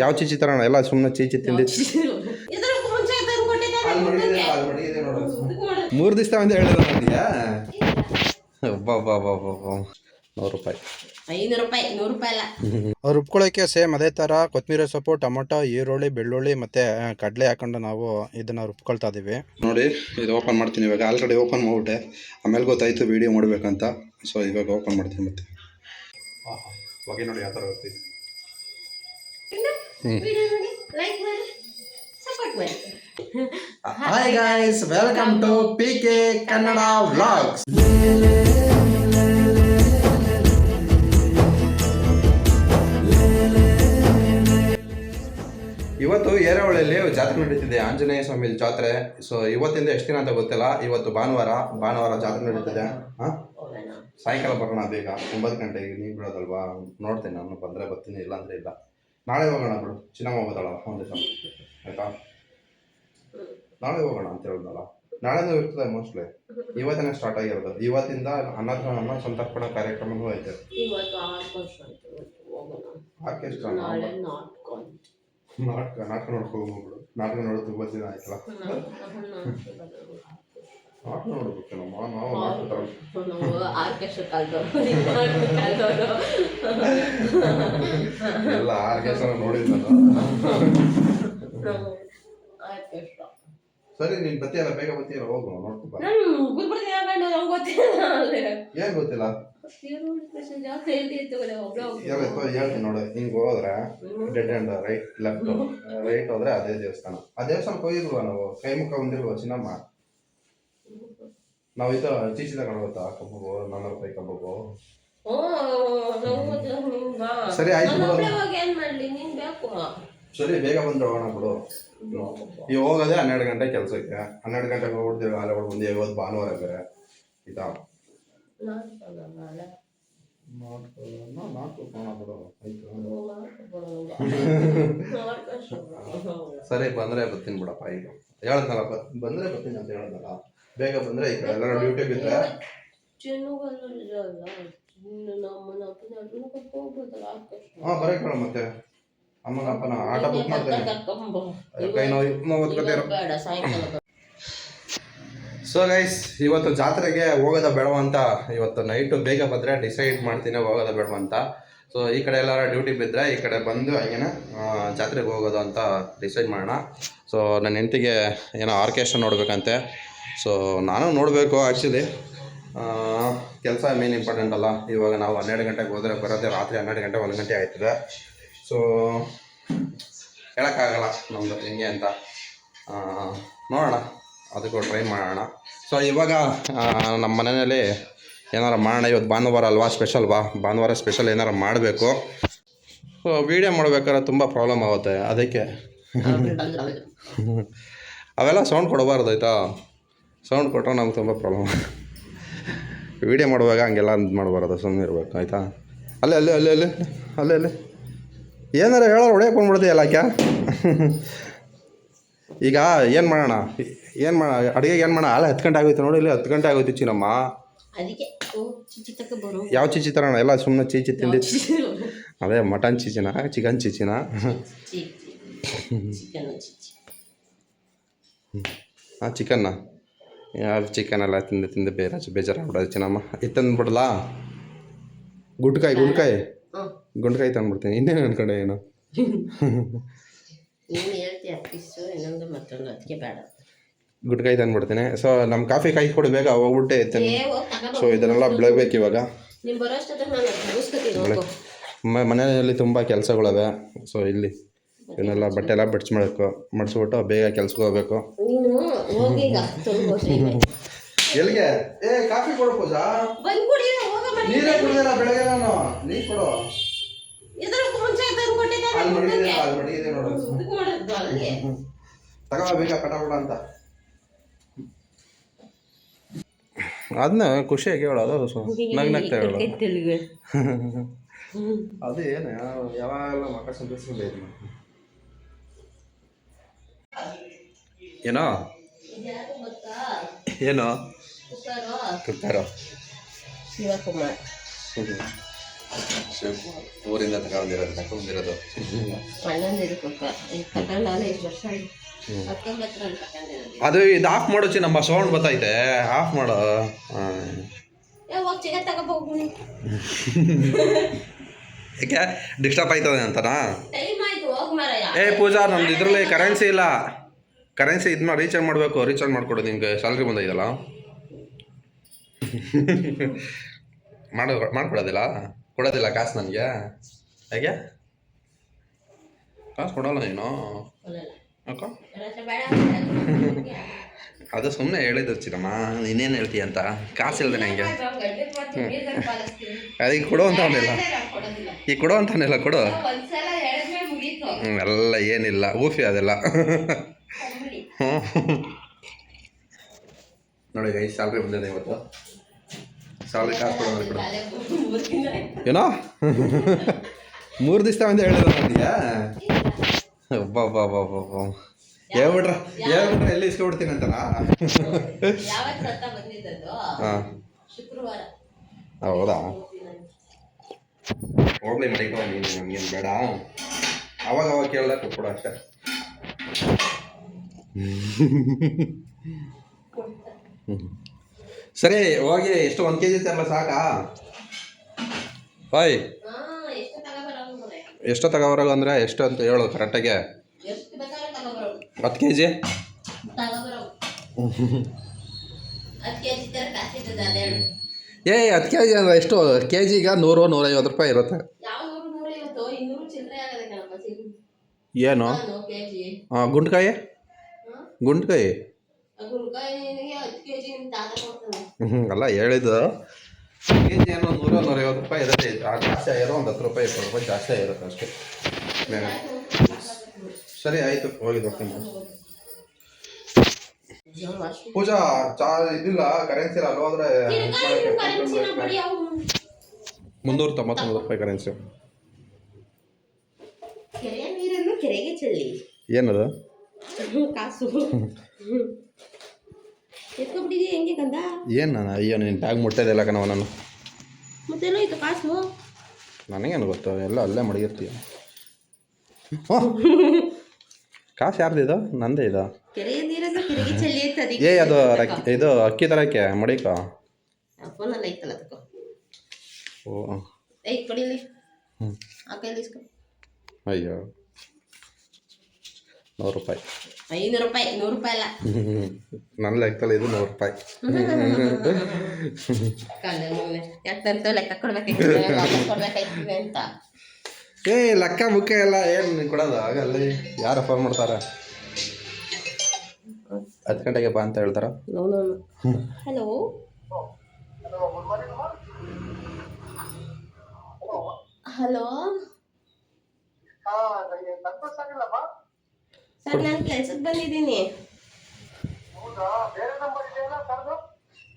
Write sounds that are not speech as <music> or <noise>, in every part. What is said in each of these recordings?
ಯಾವ ಚೀಚಿ ತರೋಣ ಎಲ್ಲ ಸುಮ್ಮನೆ ಚೀಚಿ ತಿಂದಿ ಮೂರು ದಿವಸ ಅಂತ ಹೇಳಿದ್ರು ನನಗೆ ನೂರು ರೂಪಾಯಿ. ಐನೂರು ರೂಪಾಯಿ ನೂರು ರೂಪಾಯಿ ಅಲ್ಲ. ಅವ್ರು ರುಬ್ಕೊಳ್ಳೋಕ್ಕೆ ಸೇಮ್ ಅದೇ ಥರ ಕೊತ್ತಂಬರಿ ಸೊಪ್ಪು ಟೊಮೊಟೊ ಈರುಳ್ಳಿ ಬೆಳ್ಳುಳ್ಳಿ ಮತ್ತೆ ಕಡಲೆ ಹಾಕೊಂಡು ನಾವು ಇದನ್ನು ರುಬ್ಕೊಳ್ತಾ ಇದ್ದೀವಿ ನೋಡಿ ಇದು ಓಪನ್ ಮಾಡ್ತೀನಿ ಇವಾಗ. ಆಲ್ರೆಡಿ ಓಪನ್ ಮಾಡ್ಬಿಟ್ಟೆ. ಆಮೇಲೆ ಗೊತ್ತಾಯ್ತು ವಿಡಿಯೋ ಮಾಡಬೇಕಂತ. ಸೊ ಇವಾಗ ಓಪನ್ ಮಾಡ್ತೀನಿ ಮತ್ತೆ. ನೋಡಿ ಯಾವ ಥರ ಬರ್ತೀವಿ hi guys welcome to P K Kannada vlogs ಇವತ್ತು ಏರವಳ್ಳಿಯಲ್ಲಿ ಜಾತ್ರೆ ನಡೀತಿದೆ. ಆಂಜನೇಯ ಸ್ವಾಮಿ ಜಾತ್ರೆ. ಸೊ ಇವತ್ತಿಂದ ಎಷ್ಟು ದಿನ ಅಂತ ಗೊತ್ತಿಲ್ಲ. ಇವತ್ತು ಭಾನುವಾರ ಭಾನುವಾರ ಜಾತ್ರೆ ನಡೀತಿದೆ. ಹಾಂ? ಸಾಯಂಕಾಲ ಬರೋಣ ಬೇಗ ಒಂಬತ್ತು ಗಂಟೆಗೆ ನೀವು ಬಿಡೋದಲ್ವಾ? ನೋಡ್ತೇನೆ ನಾನು ಬಂದರೆ ಬರ್ತೀನಿ ಇಲ್ಲ ಅಂದರೆ ಇಲ್ಲ. ನಾಳೆ ಹೋಗೋಣ ಬಿಡು. ಚಿನ್ನಮ್ಮ ಹೋಗೋದಲ್ಲ ಒಂದು ದಿವಸ ಆಯಿತಾ? ನಾಳೆ ಹೋಗೋಣ ಅಂತ ಹೇಳಿದ್ನಲ್ಲ ನಾಳೆನೂ ಇರ್ತದೆ ಮೋಸ್ಟ್ಲಿ ಇವತ್ತೇನೆ ಸ್ಟಾರ್ಟ್ ಆಗಿರೋದು. ಇವತ್ತಿಂದ ಅನ್ನ ಸಂತರ್ಪಣ ಕಾರ್ಯಕ್ರಮನೂ ಐತೆ. ಆರ್ಕೆಸ್ಟ್ರಾ ನಾಟಕ ನಾಟಕ ನೋಡ್ಕೊ ಹೋಗ್ಬಿಡು. ನಾಟಕ ನೋಡೋದು ತುಂಬ ದಿನ ಆಯ್ತಲ್ಲ. ನಾಟಕ ನೋಡ್ಬೇಕು ನಮ್ಮ ನಾವು ಆರ್ಕೆಸ್ಟ್ರಾ ಕಾಲ್ದವ್ರು ಎಲ್ಲ ಆರ್ಕೆಸ್ಟ್ರಾ ಸರಿ ನೀನ್ ಬತ್ತಿಯಲ್ಲ ಬೇಗ ಬತ್ತಿಯಲ್ಲ ಹೋಗು ನೋಡ್ಕೊ ಬಾ. ಗುಲ್ಬರ್ಗ ನಮ್ಗೆ ಗೊತ್ತಿಲ್ಲ ಏನ್ ಗೊತ್ತಿಲ್ಲ? ಹೇಳ್ತೀನಿ ನೋಡು ಹಿಂಗ್ ಹೋದ್ರೆ dead end right left right ಹೋದ್ರೆ ಅದೇ ದೇವಸ್ಥಾನ. ಆ ದೇವಸ್ಥಾನಕ್ಕೆ ಹೋಗಿದ್ವಾ ನಾವು? ಕೈ ಮುಖ ಬಂದಿಲ್ವಾ ಚಿನ್ನಮ್ಮ? ನಾವು ಇದು ಚೀಚಿ ತಗೊಂಡು ಗೊತ್ತಾ? ಕಬ್ಬು ನಾನ್ನೂರು ರೂಪಾಯಿ ಕಬ್ಬು ಸರಿ, ಆಯ್ತು ಸರಿ ಬೇಗ ಬಂದು ಹೋಗೋಣ ಬಿಡು. ಈಗ ಹೋಗೋದೇ ಹನ್ನೆರಡು ಗಂಟೆ ಕೆಲಸಕ್ಕೆ. ಹನ್ನೆರಡು ಗಂಟೆಗೆ ಹೋಗ್ಬಿಡ್ತೀವಿ ನಾಳೆ ಬಂದು ಇವತ್ತು ಭಾನುವಾರ ಬೇರೆ. ಆಯ್ತು? <laughs> ಸರಿ ಬಂದ್ರೆ ಬರ್ತೀನಿ ಬಿಡಪ್ಪ ಈಗ. ಹೇಳ್ದಲ್ಲ ಬ- ಬಂದ್ರೆ ಬರ್ತೀನಿ ಅಂತ ಹೇಳ್ದಲ್ಲ ಬೇಗ ಬಂದ್ರೆ ಈ ಕಡೆ ಎಲ್ಲರೂ ಡ್ಯೂಟಿ ಬಿದ್ರೆ ಹಾಂ ಬರೇ ಕಣ ಮತ್ತೆ. ಅಮ್ಮನ ಅಪ್ಪನ ಆಟ ಬುಕ್ ಮಾಡ್ತೇನೆ. ಕೈ ನೋವು ಓದ್ಕೊತೀರ ಸೊ ಗೈಸ್ ಇವತ್ತು ಜಾತ್ರೆಗೆ ಹೋಗೋದ ಬೇಡ ಅಂತ? ಇವತ್ತು ನೈಟು ಬೇಗ ಬಂದರೆ ಡಿಸೈಡ್ ಮಾಡ್ತೀನಿ ಹೋಗೋದ ಬೇಡ ಅಂತ. ಸೊ ಈ ಕಡೆ ಎಲ್ಲರ ಡ್ಯೂಟಿ ಬಿದ್ದರೆ ಈ ಕಡೆ ಬಂದು ಹಂಗೇನೆ ಜಾತ್ರೆಗೆ ಹೋಗೋದು ಅಂತ ಡಿಸೈಡ್ ಮಾಡೋಣ. ಸೊ ನನ್ನ ಹೆಂಡತಿಗೆ ಏನೋ ಆರ್ಕೆಸ್ಟ್ರಾ ನೋಡ್ಬೇಕಂತೆ. ಸೊ ನಾನು ನೋಡಬೇಕು ಆ್ಯಕ್ಚುಲಿ ಕೆಲಸ ಮೇನ್ ಇಂಪಾರ್ಟೆಂಟ್ ಅಲ್ಲ. ಇವಾಗ ನಾವು ಹನ್ನೆರಡು ಗಂಟೆಗೆ ಹೋದರೆ ಬರೋದೇ ರಾತ್ರಿ ಹನ್ನೆರಡು ಗಂಟೆ ಒಂದು ಗಂಟೆ ಆಯ್ತದೆ. ಸೊ ಹೇಳೋಕ್ಕಾಗಲ್ಲ ನಮ್ಮದು ಹೆಂಗೆ ಅಂತ. ನೋಡೋಣ. ಅದಕ್ಕೂ ಟ್ರೈ ಮಾಡೋಣ. ಸೊ ಇವಾಗ ನಮ್ಮ ಮನೆಯಲ್ಲಿ ಏನಾರು ಮಾಡೋಣ? ಇವತ್ತು ಭಾನುವಾರ ಅಲ್ವಾ ಸ್ಪೆಷಲ್ ಬಾ? ಭಾನುವಾರ ಸ್ಪೆಷಲ್ ಏನಾರು ಮಾಡಬೇಕು. ಸೊ ವೀಡಿಯೋ ಮಾಡ್ಬೇಕಾದ್ರೆ ತುಂಬ ಪ್ರಾಬ್ಲಮ್ ಆಗುತ್ತೆ. ಅದಕ್ಕೆ. <laughs> ಅವೆಲ್ಲ ಸೌಂಡ್ ಕೊಡಬಾರ್ದು ಆಯಿತಾ? ಸೌಂಡ್ ಕೊಟ್ಟರೆ ನಮ್ಗೆ ತುಂಬ ಪ್ರಾಬ್ಲಮ್. ವೀಡಿಯೋ ಮಾಡುವಾಗ ಹಂಗೆಲ್ಲ ಇದು ಮಾಡಬಾರ್ದು ಸುಮ್ಮನೆ ಇರಬೇಕು ಆಯಿತಾ? ಅಲ್ಲೇ ಅಲ್ಲೇ ಅಲ್ಲೇ ಅಲ್ಲೇ ಅಲ್ಲೇ ಅಲ್ಲೇ. ಏನಾರ ಹೇಳೋ ಹೊಡೆಯಕ್ಕೆ ಬಂದ್ಬಿಡ್ತೀಯಲ್ಲ ಈಗ ಏನು ಮಾಡೋಣ? ಏನು ಮಾಡ ಅಡುಗೆ ಏನು ಮಾಡೋಣ? ಅಲ್ಲ ಹತ್ತು ಗಂಟೆ ಆಗೋಯ್ತು ನೋಡಿ ಇಲ್ಲಿ ಹತ್ತು ಗಂಟೆ ಆಗೋಯ್ತು ಚಿನ್ನಮ್ಮ. ಯಾವ ಚೀಚಿ ತರೋಣ? ಎಲ್ಲ ಸುಮ್ಮನೆ ಚೀಚಿ ತಿಂದಿ ಅದೇ ಮಟನ್ ಚೀಚಿನ ಚಿಕನ್ ಚೀಚಿನ? ಹಾಂ ಚಿಕನ್ನ? ಯಾವ ಚಿಕನ್ ಎಲ್ಲ ತಿಂದು ತಿಂದು ಬೇರೆ ಬೇಜಾರಾಗ್ಬಿಡೋದು ಚೆನ್ನಮ್ಮ ಇದು ತಂದುಬಿಡಲಾ ಗುಂಡ್ಕಾಯಿ ಗುಂಡ್ಕಾಯಿ. ಗುಂಡ್ಕಾಯಿ ತಂದ್ಬಿಡ್ತೀನಿ ಇನ್ನೇನು ಅನ್ಕೊಂಡೆ ಏನು? ಗುಡ್ಕಾಯಿ ತಂದ್ಬಿಡ್ತೀನಿ ಸೊ ನಮ್ಮ ಕಾಫಿ ಕಾಯಿ ಕೊಡು ಬೇಗ ಹೋಗ್ಬಿಟ್ಟೆ ಇರ್ತೀನಿ ಸೊ ಇದನ್ನೆಲ್ಲ ಬೆಳಗ್ಬೇಕು ಇವಾಗ. ಮನೆಯಲ್ಲಿ ತುಂಬ ಕೆಲಸಗಳವೆ. ಸೊ ಇಲ್ಲಿ ಇವನ್ನೆಲ್ಲ ಬಟ್ಟೆ ಎಲ್ಲ ಬಡ್ಚ್ ಮಾಡಬೇಕು ಮಡ್ಸ್ಬಿಟ್ಟು ಬೇಗ ಕೆಲ್ಸಕ್ಕೆ ಹೋಗ್ಬೇಕು ನೀನು ಹೋಗೀಗ. ಎಲ್ಲಿಗೆ ಏ ಕಾಫಿ ಕೊಡು ಪೂಜಾ ಬಂದ್ ಕುಡಿ ಹೋಗ ಮನೆ ನೀರೇ ಕುಡಿದಿಲ್ಲ ಬೆಳಗ್ಗೆ ನಾನು ನೀರು ಕೊಡು ಇದರ ಮುಂಚೆ ತಂದು ಕೊಟ್ಟಿದ್ದೆ ಅಲ್ಲಿ ಮಡಗಿದೆ ಅಲ್ಲಿ ಮಡಗಿದೆ ನೋಡು ಇದಕ್ಕೆ ಮಾಡೋದು ಅಲ್ಲಿಗೆ ತಗೋ ಬೇಗ ಕಟಾಬಿಡ ಅಂತ ಅದನ್ನ ಖುಷಿಯಾಗಿ ಹೇಳೋದು ನಗ್ ನಗ್ತಾ ಹೇಳು ಅದೇನು ಅದು ಏನು ಯಾವ- ಯಾವಾಗೆಲ್ಲ ಮಕರ ಸಂತೋಷ ಏನೋ? ಏನೋ? ಕುಕ್ಕರು ಕುಕ್ಕರು ಶಿವಕುಮಾರ್ ಊರಿಂದ ತಗೊಂಡಿರೋದು ತಗೊಂಡಿರೋದು. ವರ್ಷ ಅದು ಇದು ಆಫ್ ಮಾಡೋ ನಮ್ಮ ಸೌಂಡ್ ಬರ್ತೈತೆ ಆಫ್ ಮಾಡೋ. ಯಾಕೆ? ಡಿಸ್ಟರ್ಬ್ ಆಯ್ತದೆ ಅಂತನಾ? ಏ ಪೂಜಾ ನಮ್ದು ಇದರಲ್ಲಿ ಕರೆನ್ಸಿ ಇಲ್ಲ. ಕರೆನ್ಸಿ ಇದು ಮಾಡಿ ರೀಚಾರ್ಜ್ ಮಾಡಬೇಕು, ರೀಚಾರ್ಜ್ ಮಾಡಿಕೊಡು ನಿಮಗೆ ಸ್ಯಾಲ್ರಿ ಬಂದಿದೆಯಲ್ಲ <laughs> ಮಾಡ, ಮಾಡ್ಕೊಡೋದಿಲ್ಲ? ಕೊಡೋದಿಲ್ಲ ಕಾಸು ನನಗೆ? ಹೇಗೆ? ಕಾಸು ಕೊಡೋಲ್ಲ ನೀನು? ಬೇಡ <laughs> ಅದು ಸುಮ್ಮನೆ ಹೇಳಿದ್ದು ಚಿರಮ್ಮ, ನೀನೇನು ಹೇಳ್ತೀಯ ಅಂತ? ಕಾಸು ಇಲ್ಲದೆ ನನಗೆ ಅದಕ್ಕೆ ಕೊಡು ಅಂತ ಅವನಿಲ್ಲ ಈಗ ಕೊಡೋ ಕೊಡು ಅಂತಾನೆಲ್ಲ ಕೊಡು. ಎಲ್ಲ ಏನಿಲ್ಲ, ಊಫಿ ಅದೆಲ್ಲ. <laughs> <laughs> ನೋಡಿ ಗೈ ಸ್ಯಾಲ್ರಿ ಬಂದಿದೆ ಇವತ್ತು. ಸ್ಯಾಲ್ರಿ ಕಾಸು ಕೊಡೋದು ಕೊಡು. ಏನೋ? <laughs> ಮೂರು ದಿವಸ ಅಂತ ಹೇಳಿದ್ರು ನನಗೆ ಒಬ್ಬ ಹೇಳ್ಬಿಟ್ರ ಹೇಳ್ಬಿಟ್ರೆ ಎಲ್ಲಿ ಇಸ್ಕೊಬಿಡ್ತೀನಿ ಅಂತನಾ? <laughs> ಹಾಂ. ಹೌದಾ? ಹೋಗ್ಲಿ ಮಡಿಕೋ ನೀನು ನಮಗೇನು ಬೇಡ. ಅವಾಗ ಅವಾಗ ಕೇಳ್ದಾಗ ಕೊಟ್ಬಿಡು ಅಷ್ಟೇ. <laughs> ಸರಿ ಹೋಗಿ ಎಷ್ಟು ಒಂದು ಕೆ ಜಿ ತರಲ್ಲ ಸಾಕಾ? ಹಾಯ್. ಹಾ ಎಷ್ಟು ತಗೋಬರೋದು ಅಂದರೆ ಎಷ್ಟು ಅಂತ ಹೇಳು ಕರೆಕ್ಟಾಗಿ. ಹತ್ತು ಕೆ ಜಿ ಏಯ್ ಹತ್ತು ಕೆ ಜಿ ಅಂದರೆ ಎಷ್ಟು? ಕೆ ಜಿಗೆ ನೂರು ನೂರೈವತ್ತು ರೂಪಾಯಿ ಇರುತ್ತೆ. ಏನು? ಹಾಂ ಗುಂಡ್ಕಾಯಿ? ಗುಂಡ್ಕಾಯಿ ಅಲ್ಲ ಹೇಳಿದ್ದು. ಕೆ ಜಿ ಏನೋ ನೂರ ನೂರೈವತ್ತು ರೂಪಾಯಿ ಇರುತ್ತೆ. ಜಾಸ್ತಿ ಆಗಿರೋ ಒಂದು ಹತ್ತು ರೂಪಾಯಿ ಇಪ್ಪತ್ತು ರೂಪಾಯಿ ಜಾಸ್ತಿ ಆಗಿರುತ್ತೆ ಅಷ್ಟೇ. ಸರಿ ಆಯಿತು ಹೋಗಿ ಬರ್ತೀನಿ ಪೂಜಾ ಚಾ ಇದಿಲ್ಲ ಕರೆನ್ಸಿ ಅಲ್ಲಿ ಹೋದ್ರೆ ಮುನ್ನೂರ ತೊಂಬತ್ತೊಂಬತ್ತು ರೂಪಾಯಿ ಕರೆನ್ಸಿ ಏನದು? ಕಾಸು. ಎತ್ಕೊಬಿಟ್ಟಿದೀಯ ಹೆಂಗೆ ಕಂದ? ಏನು ನಾನು? ಅಯ್ಯೋ ನೀನು ಟ್ಯಾಗ್ ಮುಟ್ಟೋದಿಲ್ಲ ಕಣವ ನಾನು ಮತ್ತೆಲ್ಲೋ ಇತ್ತು ಕಾಸು? ನನಗೇನು ಗೊತ್ತು? ಎಲ್ಲ ಅಲ್ಲೇ ಮಡಗಿರ್ತೀಯ. ಕಾಸು ಯಾರ್ದು ಇದು? ನಂದೇ ಇದು? ಕೆರೆಯ ನೀರನ್ನು ಕೆರೆಗೆ ಚೆಲ್ಲಿ ಅಂತ ಏ ಅದು ಅಕ್ಕಿ ಇದು ಅಕ್ಕಿ ತರಕ್ಕೆ ಮಡಿಕೋ? ಫೋನಲ್ಲಿ ಐತಲ್ಲ ತಗೋ ಓ. ಏಯ್ ಕೊಡಿಲಿ ಹ್ಞೂ ಆ ಕೈಲಿ ಇಸ್ಕೊ. ಅಯ್ಯೋ. ನೂರು ರೂಪಾಯಿ. ಐನೂರು ರೂಪಾಯಿ ನೂರು ರೂಪಾಯಿ ಅಲ್ಲ. <laughs> ನನ್ನ ಲೆಕ್ಕದಲ್ಲಿ ಇದು ನೂರು ರೂಪಾಯಿ. <laughs> ಯಾಕ ಯಾಕಂತ ಲೆಕ್ಕ ಕೊಡ್ಬೇಕಾಯ್ತದೆ ಅಂತ ಏ ಲೆಕ್ಕ ಬುಕ್ಕ ಎಲ್ಲ ಏನು ನೀನು ಕೊಡೋದು? ಆಗಲ್ಲ ಯಾರು ಫೋನ್ ಮಾಡ್ತಾರೆ? ಹತ್ತು ಗಂಟೆಗೆ ಬಾ ಅಂತ ಹೇಳ್ತಾರ? No no hello hello sir ನಾನು ಕೆಲ್ಸಕ್ಕೆ ಬಂದಿದ್ದೀನಿ.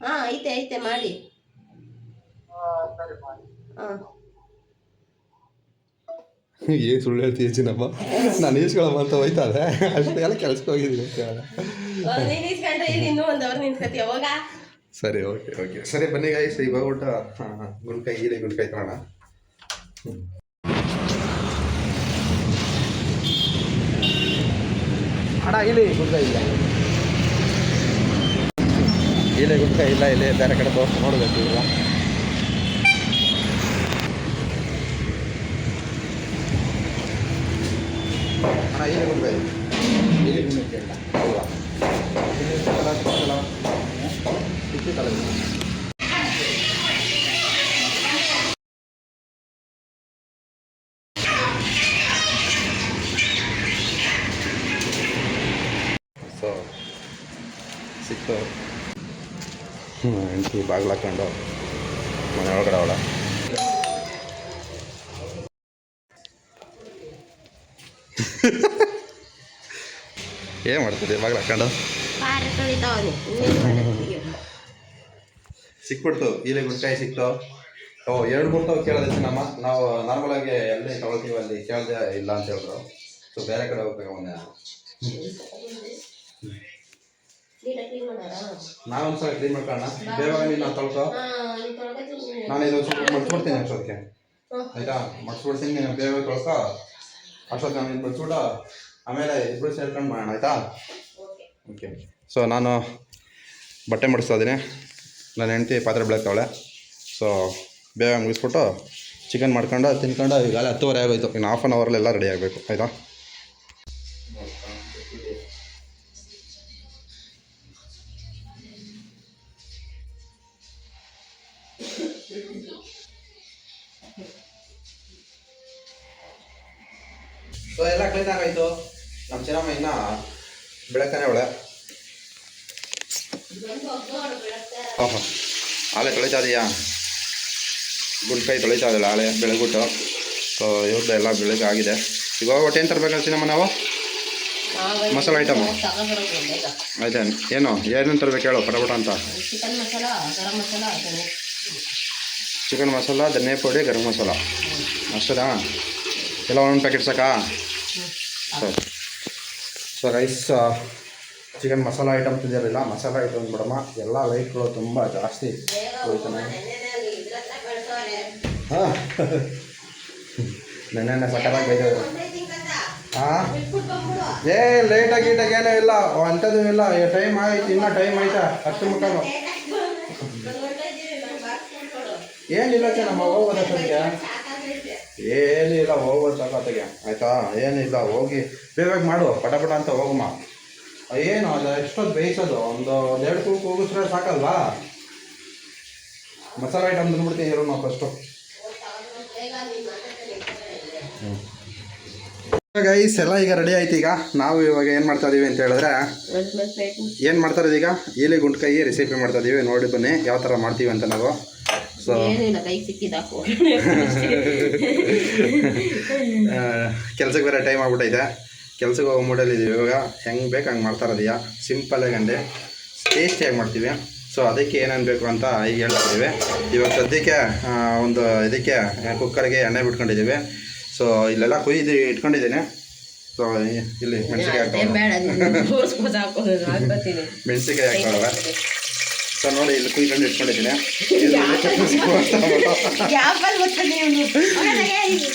ಹಾಂ ಐತೆ ಐತೆ ಮಾಡಿ. ಏನ್ ಏನು ಸುಳ್ಳು ಹೇಳ್ತೀಯ ಚಿನ್ನಪ್ಪ ನಾನು ಈಸ್ಕೊಳಮ್ಮ ಅಂತ ಹೋಯ್ತಾರೆ ಅಷ್ಟೇ ಎಲ್ಲ ಕೆಲ್ಸಕ್ಕೆ ಹೋಗಿದ್ದೀನಿ ಅಂತ ಇಸ್ಕೊಂಡ್ರೆ ಇಲ್ಲಿ ಇನ್ನೂ ಒಂದು ಅವ್ರು ನಿಂತ್ಕತಿ ಯಾವಾಗ ಸರಿ ಓಕೆ ಓಕೆ. ಸರಿ ಬನ್ನಿ ಗಾಯ್ಸ್ ಇವಾಗ ಊಟ ಗುಂಡ್ಕಾಯಿ ಈಡೆ ಗುಂಡ್ಕಾಯಿ ತಗೋಣ ಅಣ್ಣ ಇಲ್ಲಿ ಗುಂಡ್ಕಾಯಿ ಇಲ್ಲ ಇಲ್ಲೇ ಗುಂಡ್ಕಾಯಿ ಇಲ್ಲ ಇಲ್ಲಿ ಬೇರೆ ಕಡೆ ತೋರಿಸಿ ನೋಡಬೇಕು ಈಗ ಅಣ್ಣ ಇಲ್ಲಿ ಗುಂಡ್ಕಾಯಿ ಇಲ್ಲಿ ಗುಂಡ್ಕಾಯಿ ಇಲ್ಲ ಹೌದಾ ಇಲ್ಲಿ ಕಲರ್ ಕಲರ್ ಸೊ ಸಿಕ್ತು. ಹೆಂಡತಿ ಬಾಗಿಲು ಹಾಕೊಂಡು ಮನೆ ಒಳಗಡೆ ಅವಳ. <laughs> ಏನು ಮಾಡ್ತಿದ್ದೆ ಬಾಗಿಲು ಹಾಕೊಂಡು? <laughs> ಸಿಕ್ಬಿಡ್ತು ಇಲ್ಲಿ ಗುಡ್ಕಾಯಿ ಸಿಕ್ತು. ಓ, ಎರಡು ಮೂರು ತಾವು ನಮ್ಮ. ನಾವು ನಾರ್ಮಲ್ ಆಗಿ ಎಲ್ಲಿ ತಗೊಳ್ತೀವಿ ಅಲ್ಲಿ ಕೇಳಿದೆ ಇಲ್ಲ ಅಂತ ಹೇಳಿದ್ರು. ಸೊ ಬೇರೆ ಕಡೆ ಹೋಗ್ಬೇಕು ಮೊನ್ನೆ. ನೀಟಾಗಿ ಒಂದ್ಸಲ ಕ್ಲೀನ್ ಮಾಡ್ಕೊಳ್ಳೋಣ. ಬೇಗ ನೀನು ತೊಳ್ಕೊ ನೀನ್ ತೊಳ್ಕೊತೀನಿ. ನಾನು ಇದು ಸ್ವಲ್ಪ ಮಡ್ಸ್ಬಿಡ್ತೀನಿ ಅಷ್ಟೊತ್ತಿಗೆ ಆಯ್ತಾ? ಮಡ್ಸ್ಬಿಡ್ತೀನಿ ನೀನು ಬೇಗ ತೊಳ್ಕೊ ಅಷ್ಟೊತ್ತು ನಾನು ಇದು ಮಡ್ಸ್ಬಿಟ್ಟು ಆಮೇಲೆ ಇಬ್ಬರು ಸೇರ್ಕೊಂಡು ಮಾಡೋಣ ಆಯಿತಾ? ಓಕೆ. ಸೊ ನಾನು ಬಟ್ಟೆ ಮಡಿಸ್ತಾ ಇದ್ದೀನಿ ನನ್ನ ಹೆಂಡತಿ ಪಾತ್ರೆ ಬೆಳಗ್ತಾವಳೆ. ಸೊ ಬೇಗ ಮುಗಿಸ್ಬಿಟ್ಟು ಚಿಕನ್ ಮಾಡ್ಕೊಂಡು ತಿನ್ಕೊಂಡು ಈಗಾಗಲೇ ಹತ್ತುವರೆ ಆಗೋಯ್ತು. ಇನ್ನು ಹಾಫ್ ಆನ್ ಅವರಲ್ಲೆಲ್ಲ ರೆಡಿ ಆಗಬೇಕು ಆಯಿತಾ? ಬೆಳಕನೆ ಒಳ ಓಹೋ, ಆಲೆ ತೊಳಿತಾ ಇದೆಯಾ ಗುಂಡ್ಕೈ ತೊಳಿತಾ ಇದಲ್ಲ ಆಲೆ ಬೆಳಗ್ಬಿಟ್ಟು. ಸೊ ಇವ್ರದ್ದು ಎಲ್ಲ ಬೆಳಗ್ಗೆ ಆಗಿದೆ. ಈಗ ಒಟ್ಟು ಏನು ತರಬೇಕಲ್ಲ ಚಿನ್ನಮ್ಮ ನಾವು? ಮಸಾಲೆ ಐಟಮ್. ಆಯ್ತಾ ಏನು? ಏನೇನು ತರಬೇಕು ಹೇಳು ಪರಬಟ ಅಂತ. ಚಿಕನ್ ಮಸಾಲ, ಧನಿಯಾ ಪುಡಿ, ಗರಂ ಮಸಾಲ. ಅಷ್ಟದಾ ಎಲ್ಲ ಒಂದೊಂದು ಪ್ಯಾಕೆಟ್ ಸಾಕಾ? ಸರಿ. So rice chicken masala item ತಿಂದಿರಲಿಲ್ಲ. Masala item ಬಿಡಮ್ಮ. ಎಲ್ಲ ಲೈಟ್ಗಳು ತುಂಬ ಜಾಸ್ತಿ. ಹೋಯ್ತಾನೆ. ಹಾಂ. <laughs> ನೆನ್ನೆ ಸಕ್ಕತ್ತಾಗಿ ಬೈದ್ರು ಹಾಂ? ಏ ಲೇಟಾಗಿ ಗೀಟಾಗಿ ಏನೂ ಇಲ್ಲ. ಅಂಥದ್ದು ಇಲ್ಲ. ಟೈಮ್ ಆಯ್ತು. ಇನ್ನೂ ಟೈಮ್ ಆಯ್ತಾ? ಅಷ್ಟು ಮುಖ ಏನಿಲ್ಲ ನಮ್ಮ ಹೋಗೋದಕ್ಕೆ ಏನಿಲ್ಲ, ಹೋಗೋ ತಗೋತೆಗೆ ಆಯ್ತಾ? ಏನಿಲ್ಲ, ಹೋಗಿ. ಬೇಗ ಮಾಡು, ಪಟ ಪಟ ಅಂತ ಹೋಗಮ್ಮ ಏನು, ಅದು ಎಷ್ಟೊತ್ತು ಬೇಯಿಸೋದು? ಒಂದು ಎರಡು ಕೂಗು ಕೂಗಿಸ್ರೆ ಸಾಕಲ್ವಾ? ಮಸಾಲೆ ಐಟಮ್ ತಂದ್ಬಿಡ್ತೀನಿ ಇರೋ ಫಸ್ಟು ಗೈಸ್ ಎಲ್ಲ ಈಗ ರೆಡಿ ಆಯ್ತು ಈಗ. ನಾವು ಇವಾಗ ಏನು ಮಾಡ್ತಾ ಇದೀವಿ ಅಂತ ಹೇಳಿದ್ರೆ ಏನು ಮಾಡ್ತಾ ಇದೀಗ? ಈಗ ಈಲಿ ಗುಂಡ್ಕೈ ರೆಸಿಪಿ ಮಾಡ್ತಾ ಇದೀವಿ. ನೋಡಿ ಬನ್ನಿ ಯಾವ ಥರ ಮಾಡ್ತೀವಿ ಅಂತ ನಾವು. ಸೊ <laughs> ಕೆಲ್ಸಕ್ಕೆ ಬೇರೆ ಟೈಮ್ ಆಗ್ಬಿಟ್ಟೈತೆ. ಕೆಲ್ಸಕ್ಕೆ ಹೋಗೋ ಮೂಡಲ್ಲಿ ಇದೀವಿ ಇವಾಗ. ಹೆಂಗೆ ಬೇಕು ಹಂಗೆ ಮಾಡ್ತಾ ಇರೋದೀಯ ಸಿಂಪಲ್ ಆಗಂಡೆ ಟೇಸ್ಟಿಯಾಗಿ ಮಾಡ್ತೀವಿ. ಸೊ ಅದಕ್ಕೆ ಏನೇನು ಬೇಕು ಅಂತ ಈಗ ಹೇಳ್ತಾ ಇದೀವಿ. ಇವಾಗ ಸದ್ಯಕ್ಕೆ ಒಂದು ಇದಕ್ಕೆ ಕುಕ್ಕರ್ಗೆ ಎಣ್ಣೆ ಬಿಟ್ಕೊಂಡಿದ್ದೀವಿ ಸೊ ಇಲ್ಲೆಲ್ಲ ಕುಯ್ದು ಇಟ್ಕೊಂಡಿದ್ದೇನೆ. ಸೊ ಇಲ್ಲಿ ಮೆಣಸಿಕಾಯಿ ಹಾಕೋಣ ಹಾಕ್ಕೊಳ್ಳೋಣ. ಸೊ ನೋಡಿ ಇಲ್ಲಿ ಕುಯ್ಕೊಂಡು ಇಟ್ಕೊಂಡಿದ್ದೀನಿ.